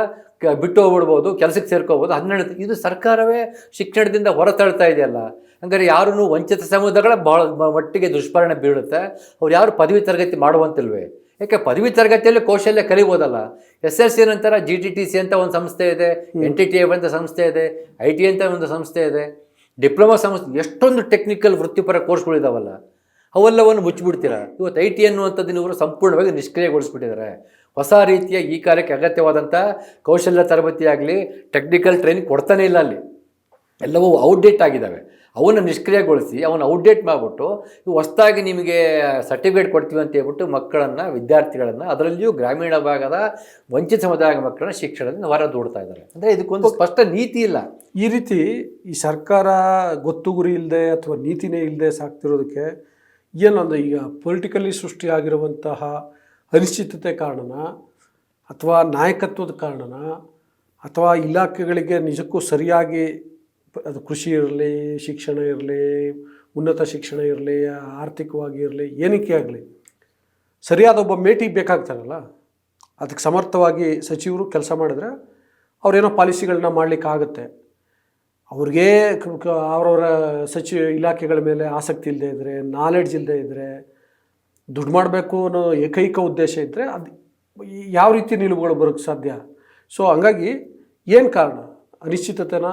ಬಿಟ್ಟು ಹೋಗ್ಬಿಡ್ಬೋದು, ಕೆಲಸಕ್ಕೆ ಸೇರ್ಕೋಬೋದು. ಹನ್ನೆರಡು ಇದು ಸರ್ಕಾರವೇ ಶಿಕ್ಷಣದಿಂದ ಹೊರತಳ್ತಾ ಇದೆಯಲ್ಲ. ಹಂಗಾರೆ ಯಾರೂ ವಂಚಿತ ಸಮುದಾಯಗಳ ಭಾಳ ಮಟ್ಟಿಗೆ ದುಷ್ಪರಿಣಾಮ ಬೀಳುತ್ತೆ. ಅವ್ರು ಯಾರು ಪದವಿ ತರಗತಿ ಮಾಡುವಂತಿಲ್ವೇ? ಯಾಕೆ ಪದವಿ ತರಗತಿಯಲ್ಲಿ ಕೌಶಲ್ಯ ಕಲಿಬೋದಲ್ಲ? ಎಸ್ ಎಲ್ ಸಿ ನಂತರ ಜಿ ಟಿ ಟಿ ಸಿ ಅಂತ ಒಂದು ಸಂಸ್ಥೆ ಇದೆ ಎನ್ ಟಿ ಟಿ ಎಫ್ ಅಂತ ಸಂಸ್ಥೆ ಇದೆ ಐ ಟಿ ಅಂತ ಒಂದು ಸಂಸ್ಥೆ ಇದೆ. ಡಿಪ್ಲೊಮಾ ಸಂಸ್ಥೆ ಎಷ್ಟೊಂದು ಟೆಕ್ನಿಕಲ್ ವೃತ್ತಿಪರ ಕೋರ್ಸ್ಗಳಿದಾವಲ್ಲ ಅವೆಲ್ಲವನ್ನು ಮುಚ್ಚಿಬಿಡ್ತೀರಾ? ಇವತ್ತು ಐ ಟಿ ಅನ್ನುವಂಥದ್ದನ್ನು ಇವರು ಸಂಪೂರ್ಣವಾಗಿ ನಿಷ್ಕ್ರಿಯಗೊಳಿಸ್ಬಿಟ್ಟಿದ್ದಾರೆ. ಹೊಸ ರೀತಿಯ ಈ ಕಾಲಕ್ಕೆ ಅಗತ್ಯವಾದಂಥ ಕೌಶಲ್ಯ ತರಬೇತಿ ಆಗಲಿ ಟೆಕ್ನಿಕಲ್ ಟ್ರೈನಿಂಗ್ ಕೊಡ್ತಾನೇ ಇಲ್ಲ ಅಲ್ಲಿ. ಎಲ್ಲವೂ ಔಟ್ಡೇಟ್ ಆಗಿದ್ದಾವೆ. ಅವನ್ನು ನಿಷ್ಕ್ರಿಯಗೊಳಿಸಿ ಅವನ ಔಟ್ಡೇಟ್ ಮಾಡಿಬಿಟ್ಟು ಹೊಸದಾಗಿ ನಿಮಗೆ ಸರ್ಟಿಫಿಕೇಟ್ ಕೊಡ್ತೀವಿ ಅಂತ ಹೇಳ್ಬಿಟ್ಟು ಮಕ್ಕಳನ್ನು ವಿದ್ಯಾರ್ಥಿಗಳನ್ನು ಅದರಲ್ಲಿಯೂ ಗ್ರಾಮೀಣ ಭಾಗದ ವಂಚಿತ ಸಮುದಾಯದ ಮಕ್ಕಳನ್ನ ಶಿಕ್ಷಣದಿಂದ ಹೊರ ದೂಡ್ತಾ ಇದ್ದಾರೆ. ಅಂದರೆ ಇದಕ್ಕೊಂದು ಸ್ಪಷ್ಟ ನೀತಿ ಇಲ್ಲ. ಈ ರೀತಿ ಈ ಸರ್ಕಾರ ಗೊತ್ತು ಗುರಿ ಇಲ್ಲದೆ ಅಥವಾ ನೀತಿನೇ ಇಲ್ಲದೆ ಸಾಕ್ತಿರೋದಕ್ಕೆ ಏನೊಂದು ಈಗ ಪೊಲಿಟಿಕಲಿ ಸೃಷ್ಟಿಯಾಗಿರುವಂತಹ ಅನಿಶ್ಚಿತತೆ ಕಾರಣನ ಅಥವಾ ನಾಯಕತ್ವದ ಕಾರಣನ ಅಥವಾ ಇಲಾಖೆಗಳಿಗೆ ನಿಜಕ್ಕೂ ಸರಿಯಾಗಿ ಅದು ಕೃಷಿ ಇರಲಿ, ಶಿಕ್ಷಣ ಇರಲಿ, ಉನ್ನತ ಶಿಕ್ಷಣ ಇರಲಿ, ಆರ್ಥಿಕವಾಗಿ ಇರಲಿ, ಏನಕ್ಕೆ ಆಗಲಿ. ಸರಿಯಾದ ಒಬ್ಬ ಮೇಟಿ ಬೇಕಾಗ್ತಾರಲ್ಲ ಅದಕ್ಕೆ ಸಮರ್ಥವಾಗಿ ಸಚಿವರು ಕೆಲಸ ಮಾಡಿದ್ರೆ ಅವರೇನೋ ಪಾಲಿಸಿಗಳನ್ನ ಮಾಡಲಿಕ್ಕಾಗತ್ತೆ ಅವ್ರಿಗೆ ಅವರವರ ಸಚಿವ ಇಲಾಖೆಗಳ ಮೇಲೆ ಆಸಕ್ತಿ ಇಲ್ಲದೆ ಇದ್ದರೆ ನಾಲೆಡ್ಜ್ ಇಲ್ಲದೆ ಇದ್ದರೆ ದುಡ್ಡು ಮಾಡಬೇಕು ಅನ್ನೋ ಏಕೈಕ ಉದ್ದೇಶ ಇದ್ದರೆ ಅದು ಯಾವ ರೀತಿ ನಿಲುವುಗಳು ಬರೋಕ್ಕೆ ಸಾಧ್ಯ? ಸೊ ಹಂಗಾಗಿ ಏನು ಕಾರಣ? ಅನಿಶ್ಚಿತತೆನ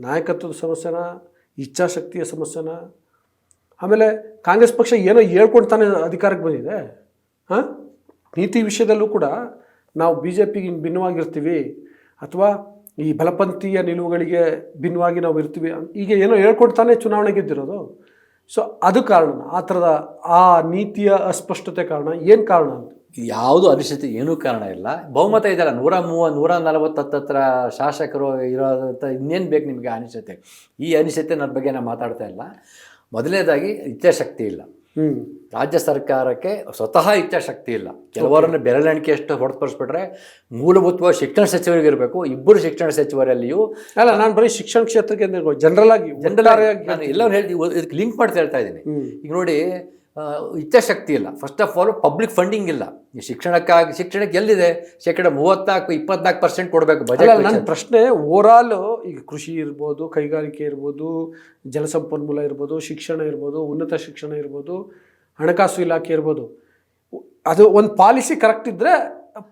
ನಾಯಕತ್ವದ ಸಮಸ್ಯೆನ, ಇಚ್ಛಾಶಕ್ತಿಯ ಸಮಸ್ಯೆನ? ಆಮೇಲೆ ಕಾಂಗ್ರೆಸ್ ಪಕ್ಷ ಏನೋ ಹೇಳ್ಕೊಡ್ತಾನೆ ಅಧಿಕಾರಕ್ಕೆ ಬಂದಿದೆ. ಹಾಂ? ನೀತಿ ವಿಷಯದಲ್ಲೂ ಕೂಡ ನಾವು ಬಿ ಜೆ ಪಿಗೆ ಭಿನ್ನವಾಗಿರ್ತೀವಿ. ಅಥವಾ ಈ ಬಲಪಂಥೀಯ ನಿಲುವುಗಳಿಗೆ ಭಿನ್ನವಾಗಿ ನಾವು ಇರ್ತೀವಿ. ಈಗ ಏನೋ ಹೇಳ್ಕೊಡ್ತಾನೆ ಚುನಾವಣೆ ಗೆದ್ದಿರೋದು. ಸೊ ಅದು ಕಾರಣ. ಆ ಥರದ ಆ ನೀತಿಯ ಅಸ್ಪಷ್ಟತೆ ಕಾರಣ. ಏನು ಕಾರಣ ಅಂತ? ಯಾವುದು ಅನಿಶ್ಚಿತ ಏನೂ ಕಾರಣ ಇಲ್ಲ. ಬಹುಮತ ಇದೆಯಲ್ಲ ನೂರ ಮೂವ ನೂರ ನಲವತ್ತತ್ತತ್ರ ಶಾಸಕರು ಇರೋದಂತ ಇನ್ನೇನು ಬೇಕು ನಿಮಗೆ ಅನಿಶ್ಚಿತೆ? ಈ ಅನಿಶ್ಚಿತೆ ನನ್ನ ಬಗ್ಗೆ ನಾನು ಮಾತಾಡ್ತಾ ಇಲ್ಲ. ಮೊದಲನೇದಾಗಿ ಇಚ್ಛಾಶಕ್ತಿ ಇಲ್ಲ. ರಾಜ್ಯ ಸರ್ಕಾರಕ್ಕೆ ಸ್ವತಃ ಇಚ್ಛಾಶಕ್ತಿ ಇಲ್ಲ. ಕೆಲವರನ್ನು ಬೆರಳೆಣಿಕೆಯಷ್ಟು ಹೊರತುಪಡಿಸ್ಬಿಟ್ರೆ ಮೂಲಭೂತವಾಗಿ ಶಿಕ್ಷಣ ಸಚಿವರಿಗೆ ಇರಬೇಕು. ಇಬ್ಬರು ಶಿಕ್ಷಣ ಸಚಿವರಲ್ಲಿಯೂ ಅಲ್ಲ ನಾನು ಬರೀ ಶಿಕ್ಷಣ ಕ್ಷೇತ್ರಕ್ಕೆ ಜನರಲ್ ಆಗಿ ಜನರಲ್ ನಾನು ಎಲ್ಲರೂ ಹೇಳ್ತೀವಿ ಇದಕ್ಕೆ ಲಿಂಕ್ ಮಾಡ್ತಾ ಹೇಳ್ತಾ ಇದ್ದೀನಿ. ಈಗ ನೋಡಿ ಇಚ್ಛಾಶಕ್ತಿ ಇಲ್ಲ. First of all public funding ಇಲ್ಲ. ಈ ಶಿಕ್ಷಣಕ್ಕಾಗಿ ಶಿಕ್ಷಣಕ್ಕೆ ಎಲ್ಲಿದೆ? ಶೇಕಡ ಮೂವತ್ನಾಲ್ಕು ಇಪ್ಪತ್ನಾಲ್ಕು ಪರ್ಸೆಂಟ್ ಕೊಡಬೇಕು ಅಲ್ಲ ಬಜೆಟ್ ನನ್ನ ಪ್ರಶ್ನೆ ಓವರಾಲ್ ಈಗ ಕೃಷಿ ಇರ್ಬೋದು ಕೈಗಾರಿಕೆ ಇರ್ಬೋದು ಜಲಸಂಪನ್ಮೂಲ ಇರ್ಬೋದು ಶಿಕ್ಷಣ ಇರ್ಬೋದು ಉನ್ನತ ಶಿಕ್ಷಣ ಇರ್ಬೋದು ಹಣಕಾಸು ಇಲಾಖೆ ಇರ್ಬೋದು ಅದು ಒಂದು ಪಾಲಿಸಿ ಕರೆಕ್ಟ್ ಇದ್ರೆ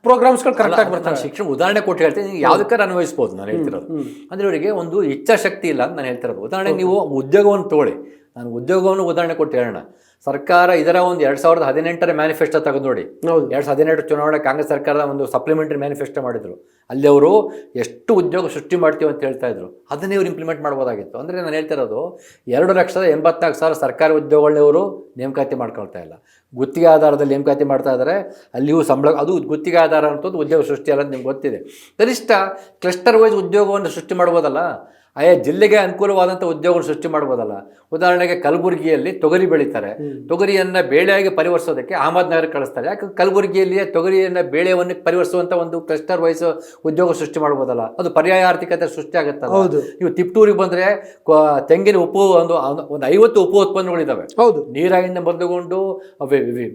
ಪ್ರೋಗ್ರಾಮ್ಸ್ಗಳು ಕರೆಕ್ಟ್ ಆಗಿ ಬರ್ತಾರೆ ಶಿಕ್ಷಣ ಉದಾಹರಣೆ ಕೊಟ್ಟು ಹೇಳ್ತೀನಿ ನೀವು ಯಾವುದಕ್ಕಾರು ಅನ್ವಯಿಸ್ಬೋದು ನಾನು ಹೇಳ್ತಿರೋದು. ಅಂದ್ರೆ ಇವರಿಗೆ ಒಂದು ಇಚ್ಛಾಶಕ್ತಿ ಇಲ್ಲ ಅಂತ ನಾನು ಹೇಳ್ತಿರೋದು. ಉದಾಹರಣೆಗೆ ನೀವು ಉದ್ಯೋಗವನ್ನು ತಗೊಳ್ಳಿ. ನಾನು ಉದ್ಯೋಗವನ್ನು ಉದಾಹರಣೆ ಕೊಟ್ಟು ಹೇಳೋಣ. ಸರ್ಕಾರ ಇದರ ಒಂದು ಎರಡು ಸಾವಿರದ ಹದಿನೆಂಟರ ಮ್ಯಾನಿಫೆಸ್ಟೋ ತೆಗೆದು ನೋಡಿ. ಹೌದು. ಎರಡು ಸಾವಿರದ ಹದಿನೆಂಟು ಚುನಾವಣೆ ಕಾಂಗ್ರೆಸ್ ಸರ್ಕಾರದ ಒಂದು ಸಪ್ಲಿಮೆಂಟರಿ ಮ್ಯಾನಿಫೆಸ್ಟೋ ಮಾಡಿದ್ರು. ಅಲ್ಲಿ ಅವರು ಎಷ್ಟು ಉದ್ಯೋಗ ಸೃಷ್ಟಿ ಮಾಡ್ತೀವಿ ಅಂತ ಹೇಳ್ತಾ ಇದ್ರು. ಅದನ್ನೇ ಇವ್ರು ಇಂಪ್ಲಿಮೆಂಟ್ ಮಾಡ್ಬೋದಾಗಿತ್ತು. ಅಂದರೆ ನಾನು ಹೇಳ್ತಿರೋದು ಎರಡು ಲಕ್ಷದ ಎಂಬತ್ನಾಲ್ಕು ಸಾವಿರ ಸರ್ಕಾರಿ ಉದ್ಯೋಗಗಳನ್ನ ಇವರು ನೇಮಕಾತಿ ಮಾಡ್ಕೊಳ್ತಾ ಇಲ್ಲ. ಗುತ್ತಿಗೆ ಆಧಾರದಲ್ಲಿ ನೇಮಕಾತಿ ಮಾಡ್ತಾ ಇದ್ದಾರೆ ಅಲ್ಲಿಯೂ ಸಂಬಳ, ಅದು ಗುತ್ತಿಗೆ ಆಧಾರ ಅಂತದ್ದು ಉದ್ಯೋಗ ಸೃಷ್ಟಿ ಅಲ್ಲ ನಿಮ್ಗೆ ಗೊತ್ತಿದೆ. ಕನಿಷ್ಠ ಕ್ಲಸ್ಟರ್ ವೈಸ್ ಉದ್ಯೋಗವನ್ನು ಸೃಷ್ಟಿ ಮಾಡ್ಬೋದಲ್ಲ? ಆಯಾ ಜಿಲ್ಲೆಗೆ ಅನುಕೂಲವಾದಂಥ ಉದ್ಯೋಗವನ್ನು ಸೃಷ್ಟಿ ಮಾಡ್ಬೋದಲ್ಲ. ಉದಾಹರಣೆಗೆ ಕಲಬುರಗಿಯಲ್ಲಿ ತೊಗರಿ ಬೆಳೀತಾರೆ. ತೊಗರಿಯನ್ನು ಬೇಳೆಯಾಗಿ ಪರಿವರ್ಸೋದಕ್ಕೆ ಅಹಮದ್ನಗರ ಕಳಿಸ್ತಾರೆ. ಯಾಕೆ ಕಲಬುರಗಿಯಲ್ಲಿಯೇ ತೊಗರಿಯನ್ನು ಬೇಳೆಯನ್ನು ಪರಿವರ್ಸುವಂಥ ಒಂದು ಕ್ಲಸ್ಟರ್ ವೈಸ್ ಉದ್ಯೋಗ ಸೃಷ್ಟಿ ಮಾಡ್ಬೋದಲ್ಲ. ಅದು ಪರ್ಯಾಯ ಆರ್ಥಿಕತೆ ಸೃಷ್ಟಿ ಆಗುತ್ತಲ್ಲ. ಹೌದು. ನೀವು ತಿಪ್ಟೂರಿಗೆ ಬಂದರೆ ತೆಂಗಿನ ಉಪ್ಪು ಒಂದು ಒಂದು ಐವತ್ತು ಉಪ್ಪು ಉತ್ಪನ್ನಗಳಿದ್ದಾವೆ ಹೌದು. ನೀರಾಗಿಂದ ಬದಲುಗೊಂಡು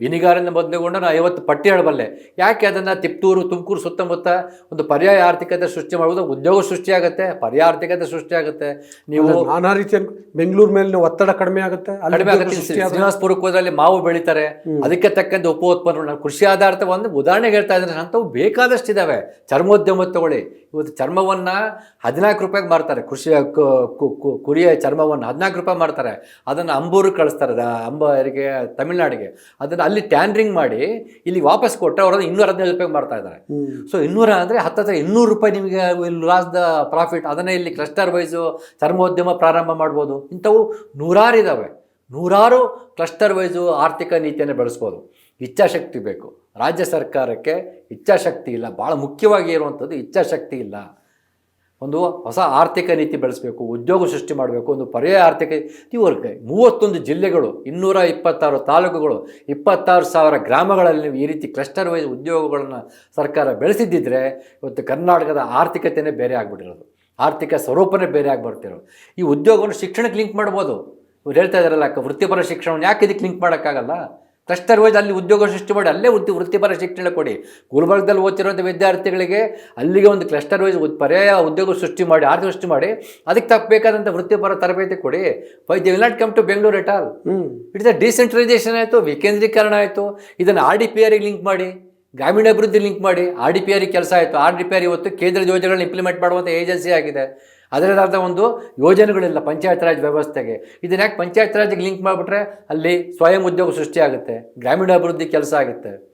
ವಿನಿಗಾರಿಂದ ಮೊದಲುಗೊಂಡು ನಾನು ಐವತ್ತು ಪಟ್ಟಿ ಹೇಳಬಲ್ಲೆ ಯಾಕೆ ಅದನ್ನು ತಿಪ್ಟೂರು ತುಮಕೂರು ಸುತ್ತಮುತ್ತ ಒಂದು ಪರ್ಯಾಯ ಆರ್ಥಿಕತೆ ಸೃಷ್ಟಿ ಮಾಡ್ಬೋದು ಉದ್ಯೋಗ ಸೃಷ್ಟಿಯಾಗುತ್ತೆ ಪರ್ಯಾಯ ಆರ್ಥಿಕತೆ ಸೃಷ್ಟಿಯಾಗುತ್ತೆ ನೀವು ನಾನಾ ರೀತಿಯ ಬೆಂಗಳೂರು ಮೇಲಿನ ಒತ್ತಡ ಕಡಿಮೆ ಆಗುತ್ತೆ ಕಡಿಮೆ ಶ್ರೀನಿವಾಸಪುರಕ್ಕೆ ಹೋದಲ್ಲಿ ಮಾವು ಬೆಳೀತಾರೆ. ಅದಕ್ಕೆ ತಕ್ಕಂತೆ ಉಪ ಉತ್ಪನ್ನಗಳು ನಾನು ಕೃಷಿ ಆಧಾರಿತ ಒಂದು ಉದಾಹರಣೆಗೆ ಹೇಳ್ತಾ ಇದ್ರೆ ಅಂಥವು ಬೇಕಾದಷ್ಟು ಇದಾವೆ ಚರ್ಮೋದ್ಯಮ ತಗೊಳ್ಳಿ ಇವತ್ತು ಚರ್ಮವನ್ನು ಹದಿನಾಲ್ಕು ರೂಪಾಯಿಗೆ ಮಾರ್ತಾರೆ. ಕೃಷಿ ಕುರಿಯ ಚರ್ಮವನ್ನು ಹದಿನಾಲ್ಕು ರೂಪಾಯಿ ಮಾಡ್ತಾರೆ ಅದನ್ನು ಅಂಬೂರಿಗೆ ಕಳಿಸ್ತಾರೆ ಅಂಬಾರಿಗೆ ತಮಿಳ್ನಾಡಿಗೆ. ಅದನ್ನು ಅಲ್ಲಿ ಟ್ಯಾನ್ರಿಂಗ್ ಮಾಡಿ ಇಲ್ಲಿ ವಾಪಸ್ ಕೊಟ್ಟರೆ ಅವ್ರದ್ದು ಇನ್ನೂರ ಹದಿನೈದು ರೂಪಾಯಿಗೆ ಮಾರ್ತಾ ಇದ್ದಾರೆ. ಸೊ ಇನ್ನೂರ ಅಂದರೆ ಹತ್ತಿರ ಇನ್ನೂರು ರೂಪಾಯಿ ನಿಮಗೆ ಇಲ್ಲಿ ಲಾಸ್ ದ ಪ್ರಾಫಿಟ್ ಅದನ್ನೇ ಇಲ್ಲಿ ಕ್ಲಸ್ಟರ್ ವೈಸು ಚರ್ಮೋದ್ಯಮ ಪ್ರಾರಂಭ ಮಾಡ್ಬೋದು. ಇಂಥವು ನೂರಾರು ಇದ್ದಾವೆ ನೂರಾರು ಕ್ಲಸ್ಟರ್ ವೈಸು ಆರ್ಥಿಕ ನೀತಿಯನ್ನು ಬೆಳೆಸ್ಬೋದು. ಇಚ್ಛಾಶಕ್ತಿ ಬೇಕು. ರಾಜ್ಯ ಸರ್ಕಾರಕ್ಕೆ ಇಚ್ಛಾಶಕ್ತಿ ಇಲ್ಲ. ಭಾಳ ಮುಖ್ಯವಾಗಿ ಇರುವಂಥದ್ದು ಇಚ್ಛಾಶಕ್ತಿ ಇಲ್ಲ. ಒಂದು ಹೊಸ ಆರ್ಥಿಕ ನೀತಿ ಬೆಳೆಸಬೇಕು, ಉದ್ಯೋಗ ಸೃಷ್ಟಿ ಮಾಡಬೇಕು, ಒಂದು ಪರ್ಯಾಯ ಆರ್ಥಿಕ ಇವ್ರಿಗೆ ಮೂವತ್ತೊಂದು ಜಿಲ್ಲೆಗಳು, ಇನ್ನೂರ ಇಪ್ಪತ್ತಾರು ತಾಲೂಕುಗಳು, ಇಪ್ಪತ್ತಾರು ಸಾವಿರ ಗ್ರಾಮಗಳಲ್ಲಿ ನೀವು ಈ ರೀತಿ ಕ್ಲಸ್ಟರ್ ವೈಸ್ ಉದ್ಯೋಗಗಳನ್ನು ಸರ್ಕಾರ ಬೆಳೆಸಿದ್ದಿದ್ರೆ ಇವತ್ತು ಕರ್ನಾಟಕದ ಆರ್ಥಿಕತೆಯೇ ಬೇರೆ ಆಗಿಬಿಟ್ಟಿರೋದು. ಆರ್ಥಿಕ ಸ್ವರೂಪನೇ ಬೇರೆ ಆಗಿಬಿಡ್ತಿರೋದು ಈ ಉದ್ಯೋಗವನ್ನು ಶಿಕ್ಷಣಕ್ಕೆ ಲಿಂಕ್ ಮಾಡ್ಬೋದು. ಇವ್ರು ಹೇಳ್ತಾ ಇದ್ದಾರಲ್ಲ ವೃತ್ತಿಪರ ಶಿಕ್ಷಣವನ್ನು ಯಾಕೆ ಇದಕ್ಕೆ ಲಿಂಕ್ ಮಾಡೋಕ್ಕಾಗಲ್ಲ? ಕ್ಲಸ್ಟರ್ ವೈಸ್ ಅಲ್ಲಿ ಉದ್ಯೋಗ ಸೃಷ್ಟಿ ಮಾಡಿ ಅಲ್ಲೇ ವೃತ್ತಿ ವೃತ್ತಿಪರ ಶಿಕ್ಷಣ ಕೊಡಿ. ಗುಲ್ಬರ್ಗದಲ್ಲಿ ಓದ್ತಿರುವಂಥ ವಿದ್ಯಾರ್ಥಿಗಳಿಗೆ ಅಲ್ಲಿಗೆ ಒಂದು ಕ್ಲಸ್ಟರ್ ವೈಸ್ ಪರ್ಯಾಯ ಉದ್ಯೋಗ ಸೃಷ್ಟಿ ಮಾಡಿ ಆರ್ಥಿಕ ಸೃಷ್ಟಿ ಮಾಡಿ ಅದಕ್ಕೆ ತಪ್ಪಬೇಕಾದಂಥ ವೃತ್ತಿಪರ ತರಬೇತಿ ಕೊಡಿ. Why they will not come to Bengaluru at all it's a decentralisation ಆಯಿತು ವಿಕೇಂದ್ರೀಕರಣ ಆಯಿತು. ಇದನ್ನು ಆರ್ ಡಿ ಪಿ ಆರಿಗೆ ಲಿಂಕ್ ಮಾಡಿ ಗ್ರಾಮೀಣಾಭಿವೃದ್ಧಿ ಲಿಂಕ್ ಮಾಡಿ ಆರ್ ಡಿ ಪಿ ಆರ್ ಕೆಲಸ ಆಯಿತು. ಆರ್ ಡಿ ಪಿ ಆರ್ ಇವತ್ತು ಕೇಂದ್ರದ ಯೋಜನೆಗಳನ್ನ ಇಂಪ್ಲಿಮೆಂಟ್ ಮಾಡುವಂಥ ಏಜೆನ್ಸಿ ಆಗಿದೆ. ಅದರದಾದ ಒಂದು ಯೋಜನೆಗಳಿಲ್ಲ ಪಂಚಾಯತ್ ರಾಜ್ ವ್ಯವಸ್ಥೆಗೆ. ಇದನ್ನ ಯಾಕೆ ಪಂಚಾಯತ್ ರಾಜ್ಗೆ ಲಿಂಕ್ ಮಾಡಿಬಿಟ್ರೆ ಅಲ್ಲಿ ಸ್ವಯಂ ಉದ್ಯೋಗ ಸೃಷ್ಟಿ ಆಗುತ್ತೆ ಗ್ರಾಮೀಣಾಭಿವೃದ್ಧಿ ಕೆಲಸ ಆಗುತ್ತೆ.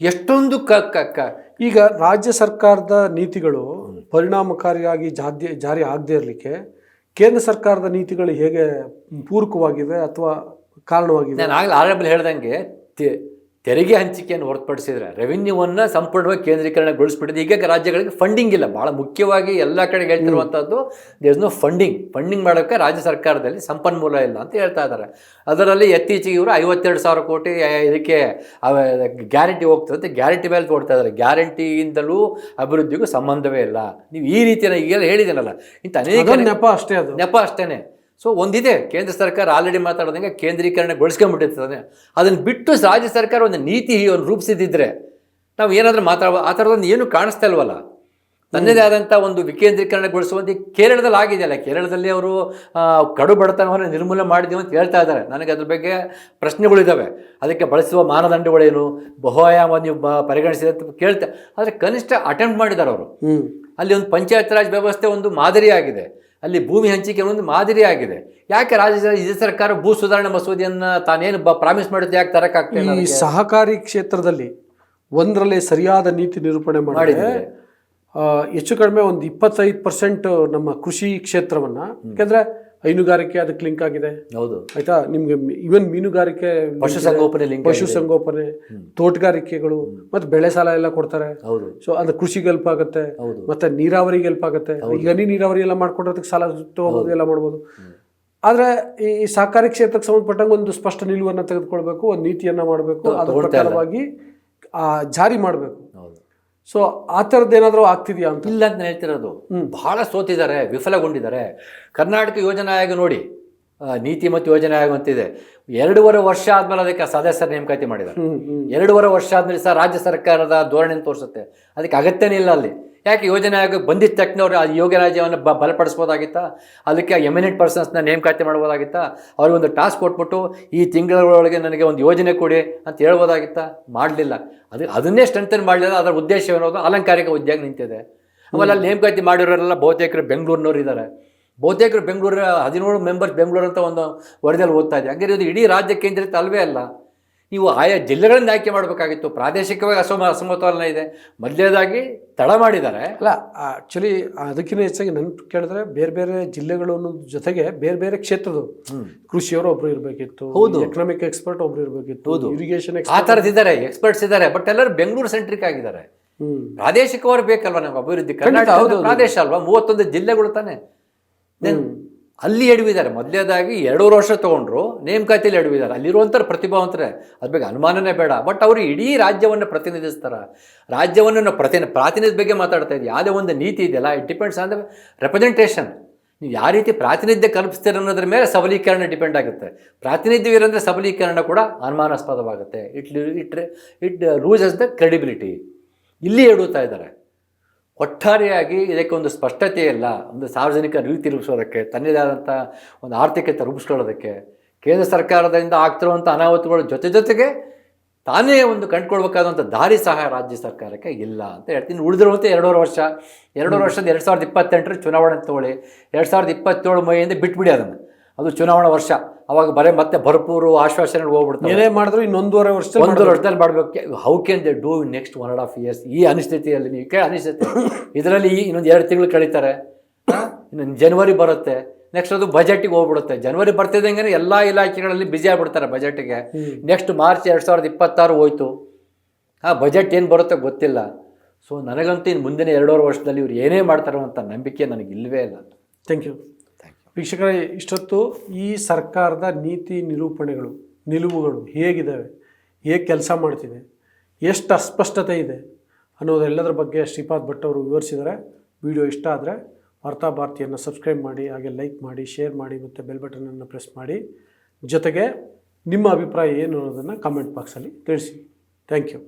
ಎಷ್ಟೊಂದು ಕ ಕ ಈಗ ರಾಜ್ಯ ಸರ್ಕಾರದ ನೀತಿಗಳು ಪರಿಣಾಮಕಾರಿಯಾಗಿ ಜಾದ್ಯ ಜಾರಿ ಆಗದೇ ಇರಲಿಕ್ಕೆ ಕೇಂದ್ರ ಸರ್ಕಾರದ ನೀತಿಗಳು ಹೇಗೆ ಪೂರಕವಾಗಿವೆ ಅಥವಾ ಕಾರಣವಾಗಿವೆ? ನಾನು ಆಗಲೇ ಆರಂಭದಲ್ಲಿ ಹೇಳ್ದಂಗೆ ತೆ- ತೆರಿಗೆ ಹಂಚಿಕೆಯನ್ನು ಹೊರತುಪಡಿಸಿದ್ರೆ ರೆವಿನ್ಯೂವನ್ನು ಸಂಪೂರ್ಣವಾಗಿ ಕೇಂದ್ರೀಕರಣಗೊಳಿಸ್ಬಿಟ್ಟಿದೆ. ಈಗ ರಾಜ್ಯಗಳಿಗೆ ಫಂಡಿಂಗ್ ಇಲ್ಲ. ಭಾಳ ಮುಖ್ಯವಾಗಿ ಎಲ್ಲ ಕಡೆ ಹೇಳ್ತಿರುವಂಥದ್ದು ದೇಸ್ ನೋ ಫಂಡಿಂಗ್ ಫಂಡಿಂಗ್ ಮಾಡೋಕ್ಕೆ ರಾಜ್ಯ ಸರ್ಕಾರದಲ್ಲಿ ಸಂಪನ್ಮೂಲ ಇಲ್ಲ ಅಂತ ಹೇಳ್ತಾ ಇದ್ದಾರೆ. ಅದರಲ್ಲಿ ಇತ್ತೀಚೆಗೆ ಇವರು ಐವತ್ತೆರಡು ಸಾವಿರ ಕೋಟಿ ಇದಕ್ಕೆ ಗ್ಯಾರಂಟಿ ಹೋಗ್ತದೆ ಗ್ಯಾರಂಟಿ ಮೇಲೆ ಕೊಡ್ತಾ ಇದ್ದಾರೆ. ಗ್ಯಾರಂಟಿಯಿಂದಲೂ ಅಭಿವೃದ್ಧಿಗೂ ಸಂಬಂಧವೇ ಇಲ್ಲ. ನೀವು ಈ ರೀತಿಯ ಈಗೆಲ್ಲ ಹೇಳಿದ್ದೀನಲ್ಲ ಇಂಥ ಅನೇಕ ನೆಪ ಅಷ್ಟೇ ಅದು. ನೆಪ ಅಷ್ಟೇನೆ. ಸೊ ಒಂದಿದೆ ಕೇಂದ್ರ ಸರ್ಕಾರ ಆಲ್ರೆಡಿ ಮಾತಾಡೋದಂಗೆ ಕೇಂದ್ರೀಕರಣಗೊಳಿಸ್ಕೊಂಡ್ಬಿಟ್ಟಿರ್ತದೆ ಅದನ್ನು ಬಿಟ್ಟು ರಾಜ್ಯ ಸರ್ಕಾರ ಒಂದು ನೀತಿ ಒಂದು ರೂಪಿಸಿದ್ದಿದ್ರೆ ನಾವು ಏನಾದರೂ ಮಾತಾಡ ಆ ಥರದೊಂದು ಏನು ಕಾಣಿಸ್ತಾ ಇಲ್ವಲ್ಲ? ತನ್ನದೇ ಆದಂಥ ಒಂದು ವಿಕೇಂದ್ರೀಕರಣಗೊಳಿಸುವಂತೆ ಕೇರಳದಲ್ಲಿ ಆಗಿದೆಯಲ್ಲ ಕೇರಳದಲ್ಲಿ ಅವರು ಕಡು ಬಡತನವನ್ನು ನಿರ್ಮೂಲನೆ ಮಾಡಿದ್ದೀವಿ ಅಂತ ಹೇಳ್ತಾ ಇದ್ದಾರೆ. ನನಗೆ ಅದ್ರ ಬಗ್ಗೆ ಪ್ರಶ್ನೆಗಳಿದ್ದಾವೆ ಅದಕ್ಕೆ ಬಳಸುವ ಮಾನದಂಡಗಳೇನು ಬಹುಆಯಾಮ ನೀವು ಬ ಪರಿಗಣಿಸಿದೆ ಅಂತ ಕೇಳ್ತಾ ಆದರೆ ಕನಿಷ್ಠ ಅಟೆಂಪ್ಟ್ ಮಾಡಿದ್ದಾರೆ ಅವರು. ಅಲ್ಲಿ ಒಂದು ಪಂಚಾಯತ್ ರಾಜ್ ವ್ಯವಸ್ಥೆ ಒಂದು ಮಾದರಿ ಆಗಿದೆ ಅಲ್ಲಿ ಭೂಮಿ ಹಂಚಿಕೆ ಒಂದು ಮಾದರಿಯಾಗಿದೆ. ಯಾಕೆ ರಾಜ್ಯ ಇದೇ ಸರ್ಕಾರ ಭೂ ಸುಧಾರಣೆ ಮಸೂದೆಯನ್ನ ತಾನೇನು ಬ ಪ್ರಾಮಿಸ್ ಮಾಡುತ್ತೆ ಯಾಕೆ ತರಕಾಗ್ತದೆ ಈ ಸಹಕಾರಿ ಕ್ಷೇತ್ರದಲ್ಲಿ ಒಂದರಲ್ಲೇ ಸರಿಯಾದ ನೀತಿ ನಿರೂಪಣೆ ಮಾಡಿದೆ. ಹೆಚ್ಚು ಕಡಿಮೆ ಒಂದು ಇಪ್ಪತ್ತೈದು ಪರ್ಸೆಂಟ್ ನಮ್ಮ ಕೃಷಿ ಕ್ಷೇತ್ರವನ್ನ ಯಾಕಂದ್ರೆ ಹೈನುಗಾರಿಕೆ ಅದಕ್ಕೆ ಲಿಂಕ್ ಆಗಿದೆ. ಹೌದು. ಆಯ್ತಾ? ನಿಮ್ಗೆ ಈವನ್ ಮೀನುಗಾರಿಕೆ ಪಶುಸಂಗೋಪನೆ ಪಶುಸಂಗೋಪನೆ ಲಿಂಕ್ ಪಶುಸಂಗೋಪನೆ ತೋಟಗಾರಿಕೆಗಳು ಮತ್ತೆ ಬೆಳೆ ಸಾಲ ಎಲ್ಲ ಕೊಡ್ತಾರೆ. ಹೌದು. ಸೊ ಅದು ಕೃಷಿಗೆ ಹೆಲ್ಪ್ ಆಗುತ್ತೆ. ಹೌದು. ಮತ್ತೆ ನೀರಾವರಿಗೆ ಹೆಲ್ಪ್ ಆಗುತ್ತೆ. ಈಗ ಹನಿ ನೀರಾವರಿ ಎಲ್ಲ ಮಾಡ್ಕೊಡೋದಕ್ಕೆ ಸಾಲ ತಗೋಬೋದು ಎಲ್ಲ ಮಾಡ್ಬೋದು. ಆದ್ರೆ ಈ ಸಹಕಾರಿ ಕ್ಷೇತ್ರಕ್ಕೆ ಸಂಬಂಧಪಟ್ಟಂಗೆ ಒಂದು ಸ್ಪಷ್ಟ ನಿಲುವನ್ನ ತೆಗೆದುಕೊಳ್ಬೇಕು ಒಂದು ನೀತಿಯನ್ನ ಮಾಡಬೇಕು ಅದರ ಪ್ರಕಾರವಾಗಿ ಜಾರಿ ಮಾಡಬೇಕು. ಹೌದು. ಸೊ ಆ ಥರದ್ದು ಏನಾದರೂ ಆಗ್ತಿದೆಯಾ ಅಂತ? ಇಲ್ಲ ಅಂತ ನಾನು ಹೇಳ್ತಿರೋದು ಬಹಳ ಸೋತಿದ್ದಾರೆ ವಿಫಲಗೊಂಡಿದ್ದಾರೆ. ಕರ್ನಾಟಕ ಯೋಜನಾ ಆಯೋಗ ನೋಡಿ. ನೀತಿ ಮತ್ತು ಯೋಜನೆ ಆಗುವಂತಿದೆ. ಎರಡೂವರೆ ವರ್ಷ ಆದ್ಮೇಲೆ ಅದಕ್ಕೆ ಸದಸ್ಯರ ನೇಮಕಾತಿ ಮಾಡಿದ್ದಾರೆ. ಎರಡೂವರೆ ವರ್ಷ ಆದ್ಮೇಲೆ ಸಹ ರಾಜ್ಯ ಸರ್ಕಾರದ ಧೋರಣೆ ತೋರಿಸುತ್ತೆ. ಅದಕ್ಕೆ ಅಗತ್ಯನೇ ಇಲ್ಲ ಅಲ್ಲಿ. ಯಾಕೆ ಯೋಜನೆ ಆಗಿ ಬಂದಿದ್ದ ತಕ್ಷಣ ಅವರು ಆ ಯೋಗ ರಾಜ್ಯವನ್ನು ಬ ಬಲಪಡಿಸ್ಬೋದಾಗಿತ್ತಾ? ಅದಕ್ಕೆ ಎಮಿನೆಂಟ್ ಪರ್ಸನ್ಸ್ನ ನೇಮಕಾತಿ ಮಾಡ್ಬೋದಾಗಿತ್ತಾ? ಅವ್ರಿಗೆ ಒಂದು ಟಾಸ್ಕ್ ಕೊಟ್ಬಿಟ್ಟು ಈ ತಿಂಗಳೊಳಗೆ ನನಗೆ ಒಂದು ಯೋಜನೆ ಕೊಡಿ ಅಂತ ಹೇಳ್ಬೋದಾಗಿತ್ತಾ? ಮಾಡಲಿಲ್ಲ. ಅದು ಅದನ್ನೇ ಸ್ಟ್ರೆಂಥನ್ ಮಾಡಲಿಲ್ಲ. ಅದರ ಉದ್ದೇಶ ಏನೋದು ಅಲಂಕಾರಿಕ ಉದ್ಯೋಗ ನಿಂತಿದೆ. ಆಮೇಲೆ ಅಲ್ಲಿ ನೇಮಕಾತಿ ಮಾಡಿರೋರೆಲ್ಲ ಬಹುತೇಕರು ಬೆಂಗಳೂರಿನವ್ರು ಇದ್ದಾರೆ. ಬಹುತೇಕರು ಬೆಂಗಳೂರು ಹದಿನೇಳು ಮೆಂಬರ್ಸ್ ಬೆಂಗಳೂರು ಅಂತ ಒಂದು ವರದಿಯಲ್ಲಿ ಓದ್ತಾ ಇದೆ ಹಾಗೆ ಇದು ಇಡೀ ರಾಜ್ಯ ಕೇಂದ್ರಿತ ಅಲ್ವೇ ಅಲ್ಲ. ನೀವು ಆಯಾ ಜಿಲ್ಲೆಗಳಿಂದ ಆಯ್ಕೆ ಮಾಡಬೇಕಾಗಿತ್ತು. ಪ್ರಾದೇಶಿಕವಾಗಿ ಅಸಮ ಅಸಮತೋಲನ ಇದೆ. ಮೊದಲೇದಾಗಿ ತಡ ಮಾಡಿದ್ದಾರೆ. ಅಲ್ಲ ಆ್ಯಕ್ಚುಲಿ ಅದಕ್ಕಿಂತ ಹೆಚ್ಚಾಗಿ ನೆನಪು ಕೇಳಿದ್ರೆ ಬೇರೆ ಬೇರೆ ಜಿಲ್ಲೆಗಳು ಅನ್ನೋದ್ ಜೊತೆಗೆ ಬೇರೆ ಬೇರೆ ಕ್ಷೇತ್ರದ್ದು. ಕೃಷಿಯವರು ಒಬ್ರು ಇರಬೇಕಿತ್ತು. ಹೌದು. ಎಕನಾಮಿಕ್ ಎಕ್ಸ್ಪರ್ಟ್ ಒಬ್ರು ಇರಬೇಕಿತ್ತು. ಹೌದು. ಇರಿಗೇಷನ್ ಆ ಥರದಿದ್ದಾರೆ ಎಕ್ಸ್ಪರ್ಟ್ಸ್ ಇದ್ದಾರೆ ಬಟ್ ಎಲ್ಲರೂ ಬೆಂಗಳೂರು ಸೆಂಟ್ರಿಕ್ ಆಗಿದ್ದಾರೆ. ಪ್ರಾದೇಶಿಕವರು ಬೇಕಲ್ವಾ ನಮ್ಗೆ ಅಭಿವೃದ್ಧಿ? ಕರ್ನಾಟಕ ಹೌದು. ಪ್ರಾದೇಶ ಅಲ್ವಾ? ಮೂವತ್ತೊಂದು ಜಿಲ್ಲೆಗಳು ತಾನೆ. Then ಅಲ್ಲಿ ಎಡವಿದ್ದಾರೆ. ಮೊದಲೇದಾಗಿ ಎರಡೂವರೆ ವರ್ಷ ತೊಗೊಂಡ್ರು ನೇಮಕಾತಿಯಲ್ಲಿ ಎಡವಿದ್ದಾರೆ. ಅಲ್ಲಿರುವಂಥವ್ರು ಪ್ರತಿಭಾವಂತರೇ. ಅದ್ರ ಬಗ್ಗೆ ಅನುಮಾನನೇ ಬೇಡ. ಬಟ್ ಅವರು ಇಡೀ ರಾಜ್ಯವನ್ನು ಪ್ರತಿನಿಧಿಸ್ತಾರೆ. ರಾಜ್ಯವನ್ನು ನಾವು ಪ್ರತಿನ ಪ್ರಾತಿನಿಧ್ಯ ಬಗ್ಗೆ ಮಾತಾಡ್ತಾ ಇದ್ದೀವಿ ಯಾವುದೇ ಒಂದು ನೀತಿ ಇದೆಯಲ್ಲ it depends on the representation ನೀವು ಯಾವ ರೀತಿ ಪ್ರಾತಿನಿಧ್ಯ ಕಲ್ಪಿಸ್ತೀರ ಅನ್ನೋದ್ರ ಮೇಲೆ ಸಬಲೀಕರಣ ಡಿಪೆಂಡ್ ಆಗುತ್ತೆ. ಪ್ರಾತಿನಿಧ್ಯವಿರಂದ್ರೆ ಸಬಲೀಕರಣ ಕೂಡ ಅನುಮಾನಾಸ್ಪದವಾಗುತ್ತೆ. It it it loses the credibility ಇಲ್ಲಿ ಎಡುತ್ತಾ ಇದ್ದಾರೆ. ಒಟ್ಟಾರೆಯಾಗಿ ಇದಕ್ಕೆ ಒಂದು ಸ್ಪಷ್ಟತೆ ಇಲ್ಲ ಒಂದು ಸಾರ್ವಜನಿಕ ರೀತಿ ರೂಪಿಸೋದಕ್ಕೆ ತನ್ನದೇ ಆದಂಥ ಒಂದು ಆರ್ಥಿಕತೆ ರೂಪಿಸ್ಕೊಳ್ಳೋದಕ್ಕೆ, ಕೇಂದ್ರ ಸರ್ಕಾರದಿಂದ ಆಗ್ತಿರುವಂಥ ಅನಾಹುತಗಳ ಜೊತೆ ಜೊತೆಗೆ ತಾನೇ ಒಂದು ಕಂಡುಕೊಳ್ಬೇಕಾದಂಥ ದಾರಿ ಸಹ ರಾಜ್ಯ ಸರ್ಕಾರಕ್ಕೆ ಇಲ್ಲ ಅಂತ ಹೇಳ್ತೀನಿ. ಉಳಿದಿರುವಂತೆ ಎರಡೂವರೆ ವರ್ಷ, ಎರಡೂವರೆ ವರ್ಷದ ಎರಡು ಸಾವಿರದ ಇಪ್ಪತ್ತೆಂಟರ ಚುನಾವಣೆ ತಗೊಳ್ಳಿ ಎರಡು ಸಾವಿರದ ಇಪ್ಪತ್ತೇಳು ಮೈಯಿಂದ ಬಿಟ್ಬಿಡಿ ಅದನ್ನು. ಅದು ಚುನಾವಣಾ ವರ್ಷ. ಅವಾಗ ಬರೀ ಮತ್ತೆ ಭರ್ಪೂರು ಆಶ್ವಾಸನೆಗಳು ಹೋಗ್ಬಿಡ್ತಾರೆ ಏನೇ ಮಾಡಿದ್ರು ಇನ್ನೊಂದೂವರೆ ವರ್ಷ ಒಂದು ವರ್ಷದಲ್ಲಿ ಮಾಡಬೇಕು. How can they do next one and half years ಈ ಅನಿಸ್ಥಿತಿಯಲ್ಲಿ ನೀವು ಕೇ ಅನಿಸ್ಥಿತಿ ಇದರಲ್ಲಿ ಈ ಇನ್ನೊಂದು ಎರಡು ತಿಂಗಳು ಕಳೀತಾರೆ. ಇನ್ನೊಂದು ಇನ್ನು ಜನವರಿ ಬರುತ್ತೆ. ನೆಕ್ಸ್ಟ್ ಅದು ಬಜೆಟಿಗೆ ಹೋಗ್ಬಿಡುತ್ತೆ. ಜನವರಿ ಬರ್ತಿದ್ದಂಗೆ ಎಲ್ಲ ಇಲಾಖೆಗಳಲ್ಲಿ ಬ್ಯುಸಿ ಆಗ್ಬಿಡ್ತಾರೆ ಬಜೆಟ್ಗೆ ನೆಕ್ಸ್ಟ್ ಮಾರ್ಚ್ ಎರಡು ಸಾವಿರದ ಇಪ್ಪತ್ತಾರು ಹೋಯ್ತು. ಆ ಬಜೆಟ್ ಏನು ಬರುತ್ತೆ ಗೊತ್ತಿಲ್ಲ. ಸೊ ನನಗಂತೂ ಇನ್ನು ಮುಂದಿನ ಎರಡೂವರೆ ವರ್ಷದಲ್ಲಿ ಇವ್ರು ಏನೇ ಮಾಡ್ತಾರೋ ಅಂತ ನಂಬಿಕೆ ನನಗೆ ಇಲ್ಲವೇ ಇಲ್ಲ. ಥ್ಯಾಂಕ್ ಯು ವೀಕ್ಷಕರೇ, ಇಷ್ಟೊತ್ತು ಈ ಸರ್ಕಾರದ ನೀತಿ ನಿರೂಪಣೆಗಳು, ನಿಲುವುಗಳು ಹೇಗಿದ್ದಾವೆ ಹೇಗೆ ಕೆಲಸ ಮಾಡ್ತಿದೆ, ಎಷ್ಟು ಅಸ್ಪಷ್ಟತೆ ಇದೆ ಅನ್ನೋದೆಲ್ಲದರ ಬಗ್ಗೆ ಶ್ರೀಪಾದ್ ಭಟ್ ಅವರು ವಿವರಿಸಿದ್ದಾರೆ. ವಿಡಿಯೋ ಇಷ್ಟ ಆದರೆ ವಾರ್ತಾ ಭಾರತಿಯನ್ನು ಸಬ್ಸ್ಕ್ರೈಬ್ ಮಾಡಿ, ಹಾಗೆ ಲೈಕ್ ಮಾಡಿ, ಶೇರ್ ಮಾಡಿ ಮತ್ತು ಬೆಲ್ ಬಟನನ್ನು ಪ್ರೆಸ್ ಮಾಡಿ. ಜೊತೆಗೆ ನಿಮ್ಮ ಅಭಿಪ್ರಾಯ ಏನು ಅನ್ನೋದನ್ನು ಕಾಮೆಂಟ್ ಬಾಕ್ಸಲ್ಲಿ ತಿಳಿಸಿ. Thank you.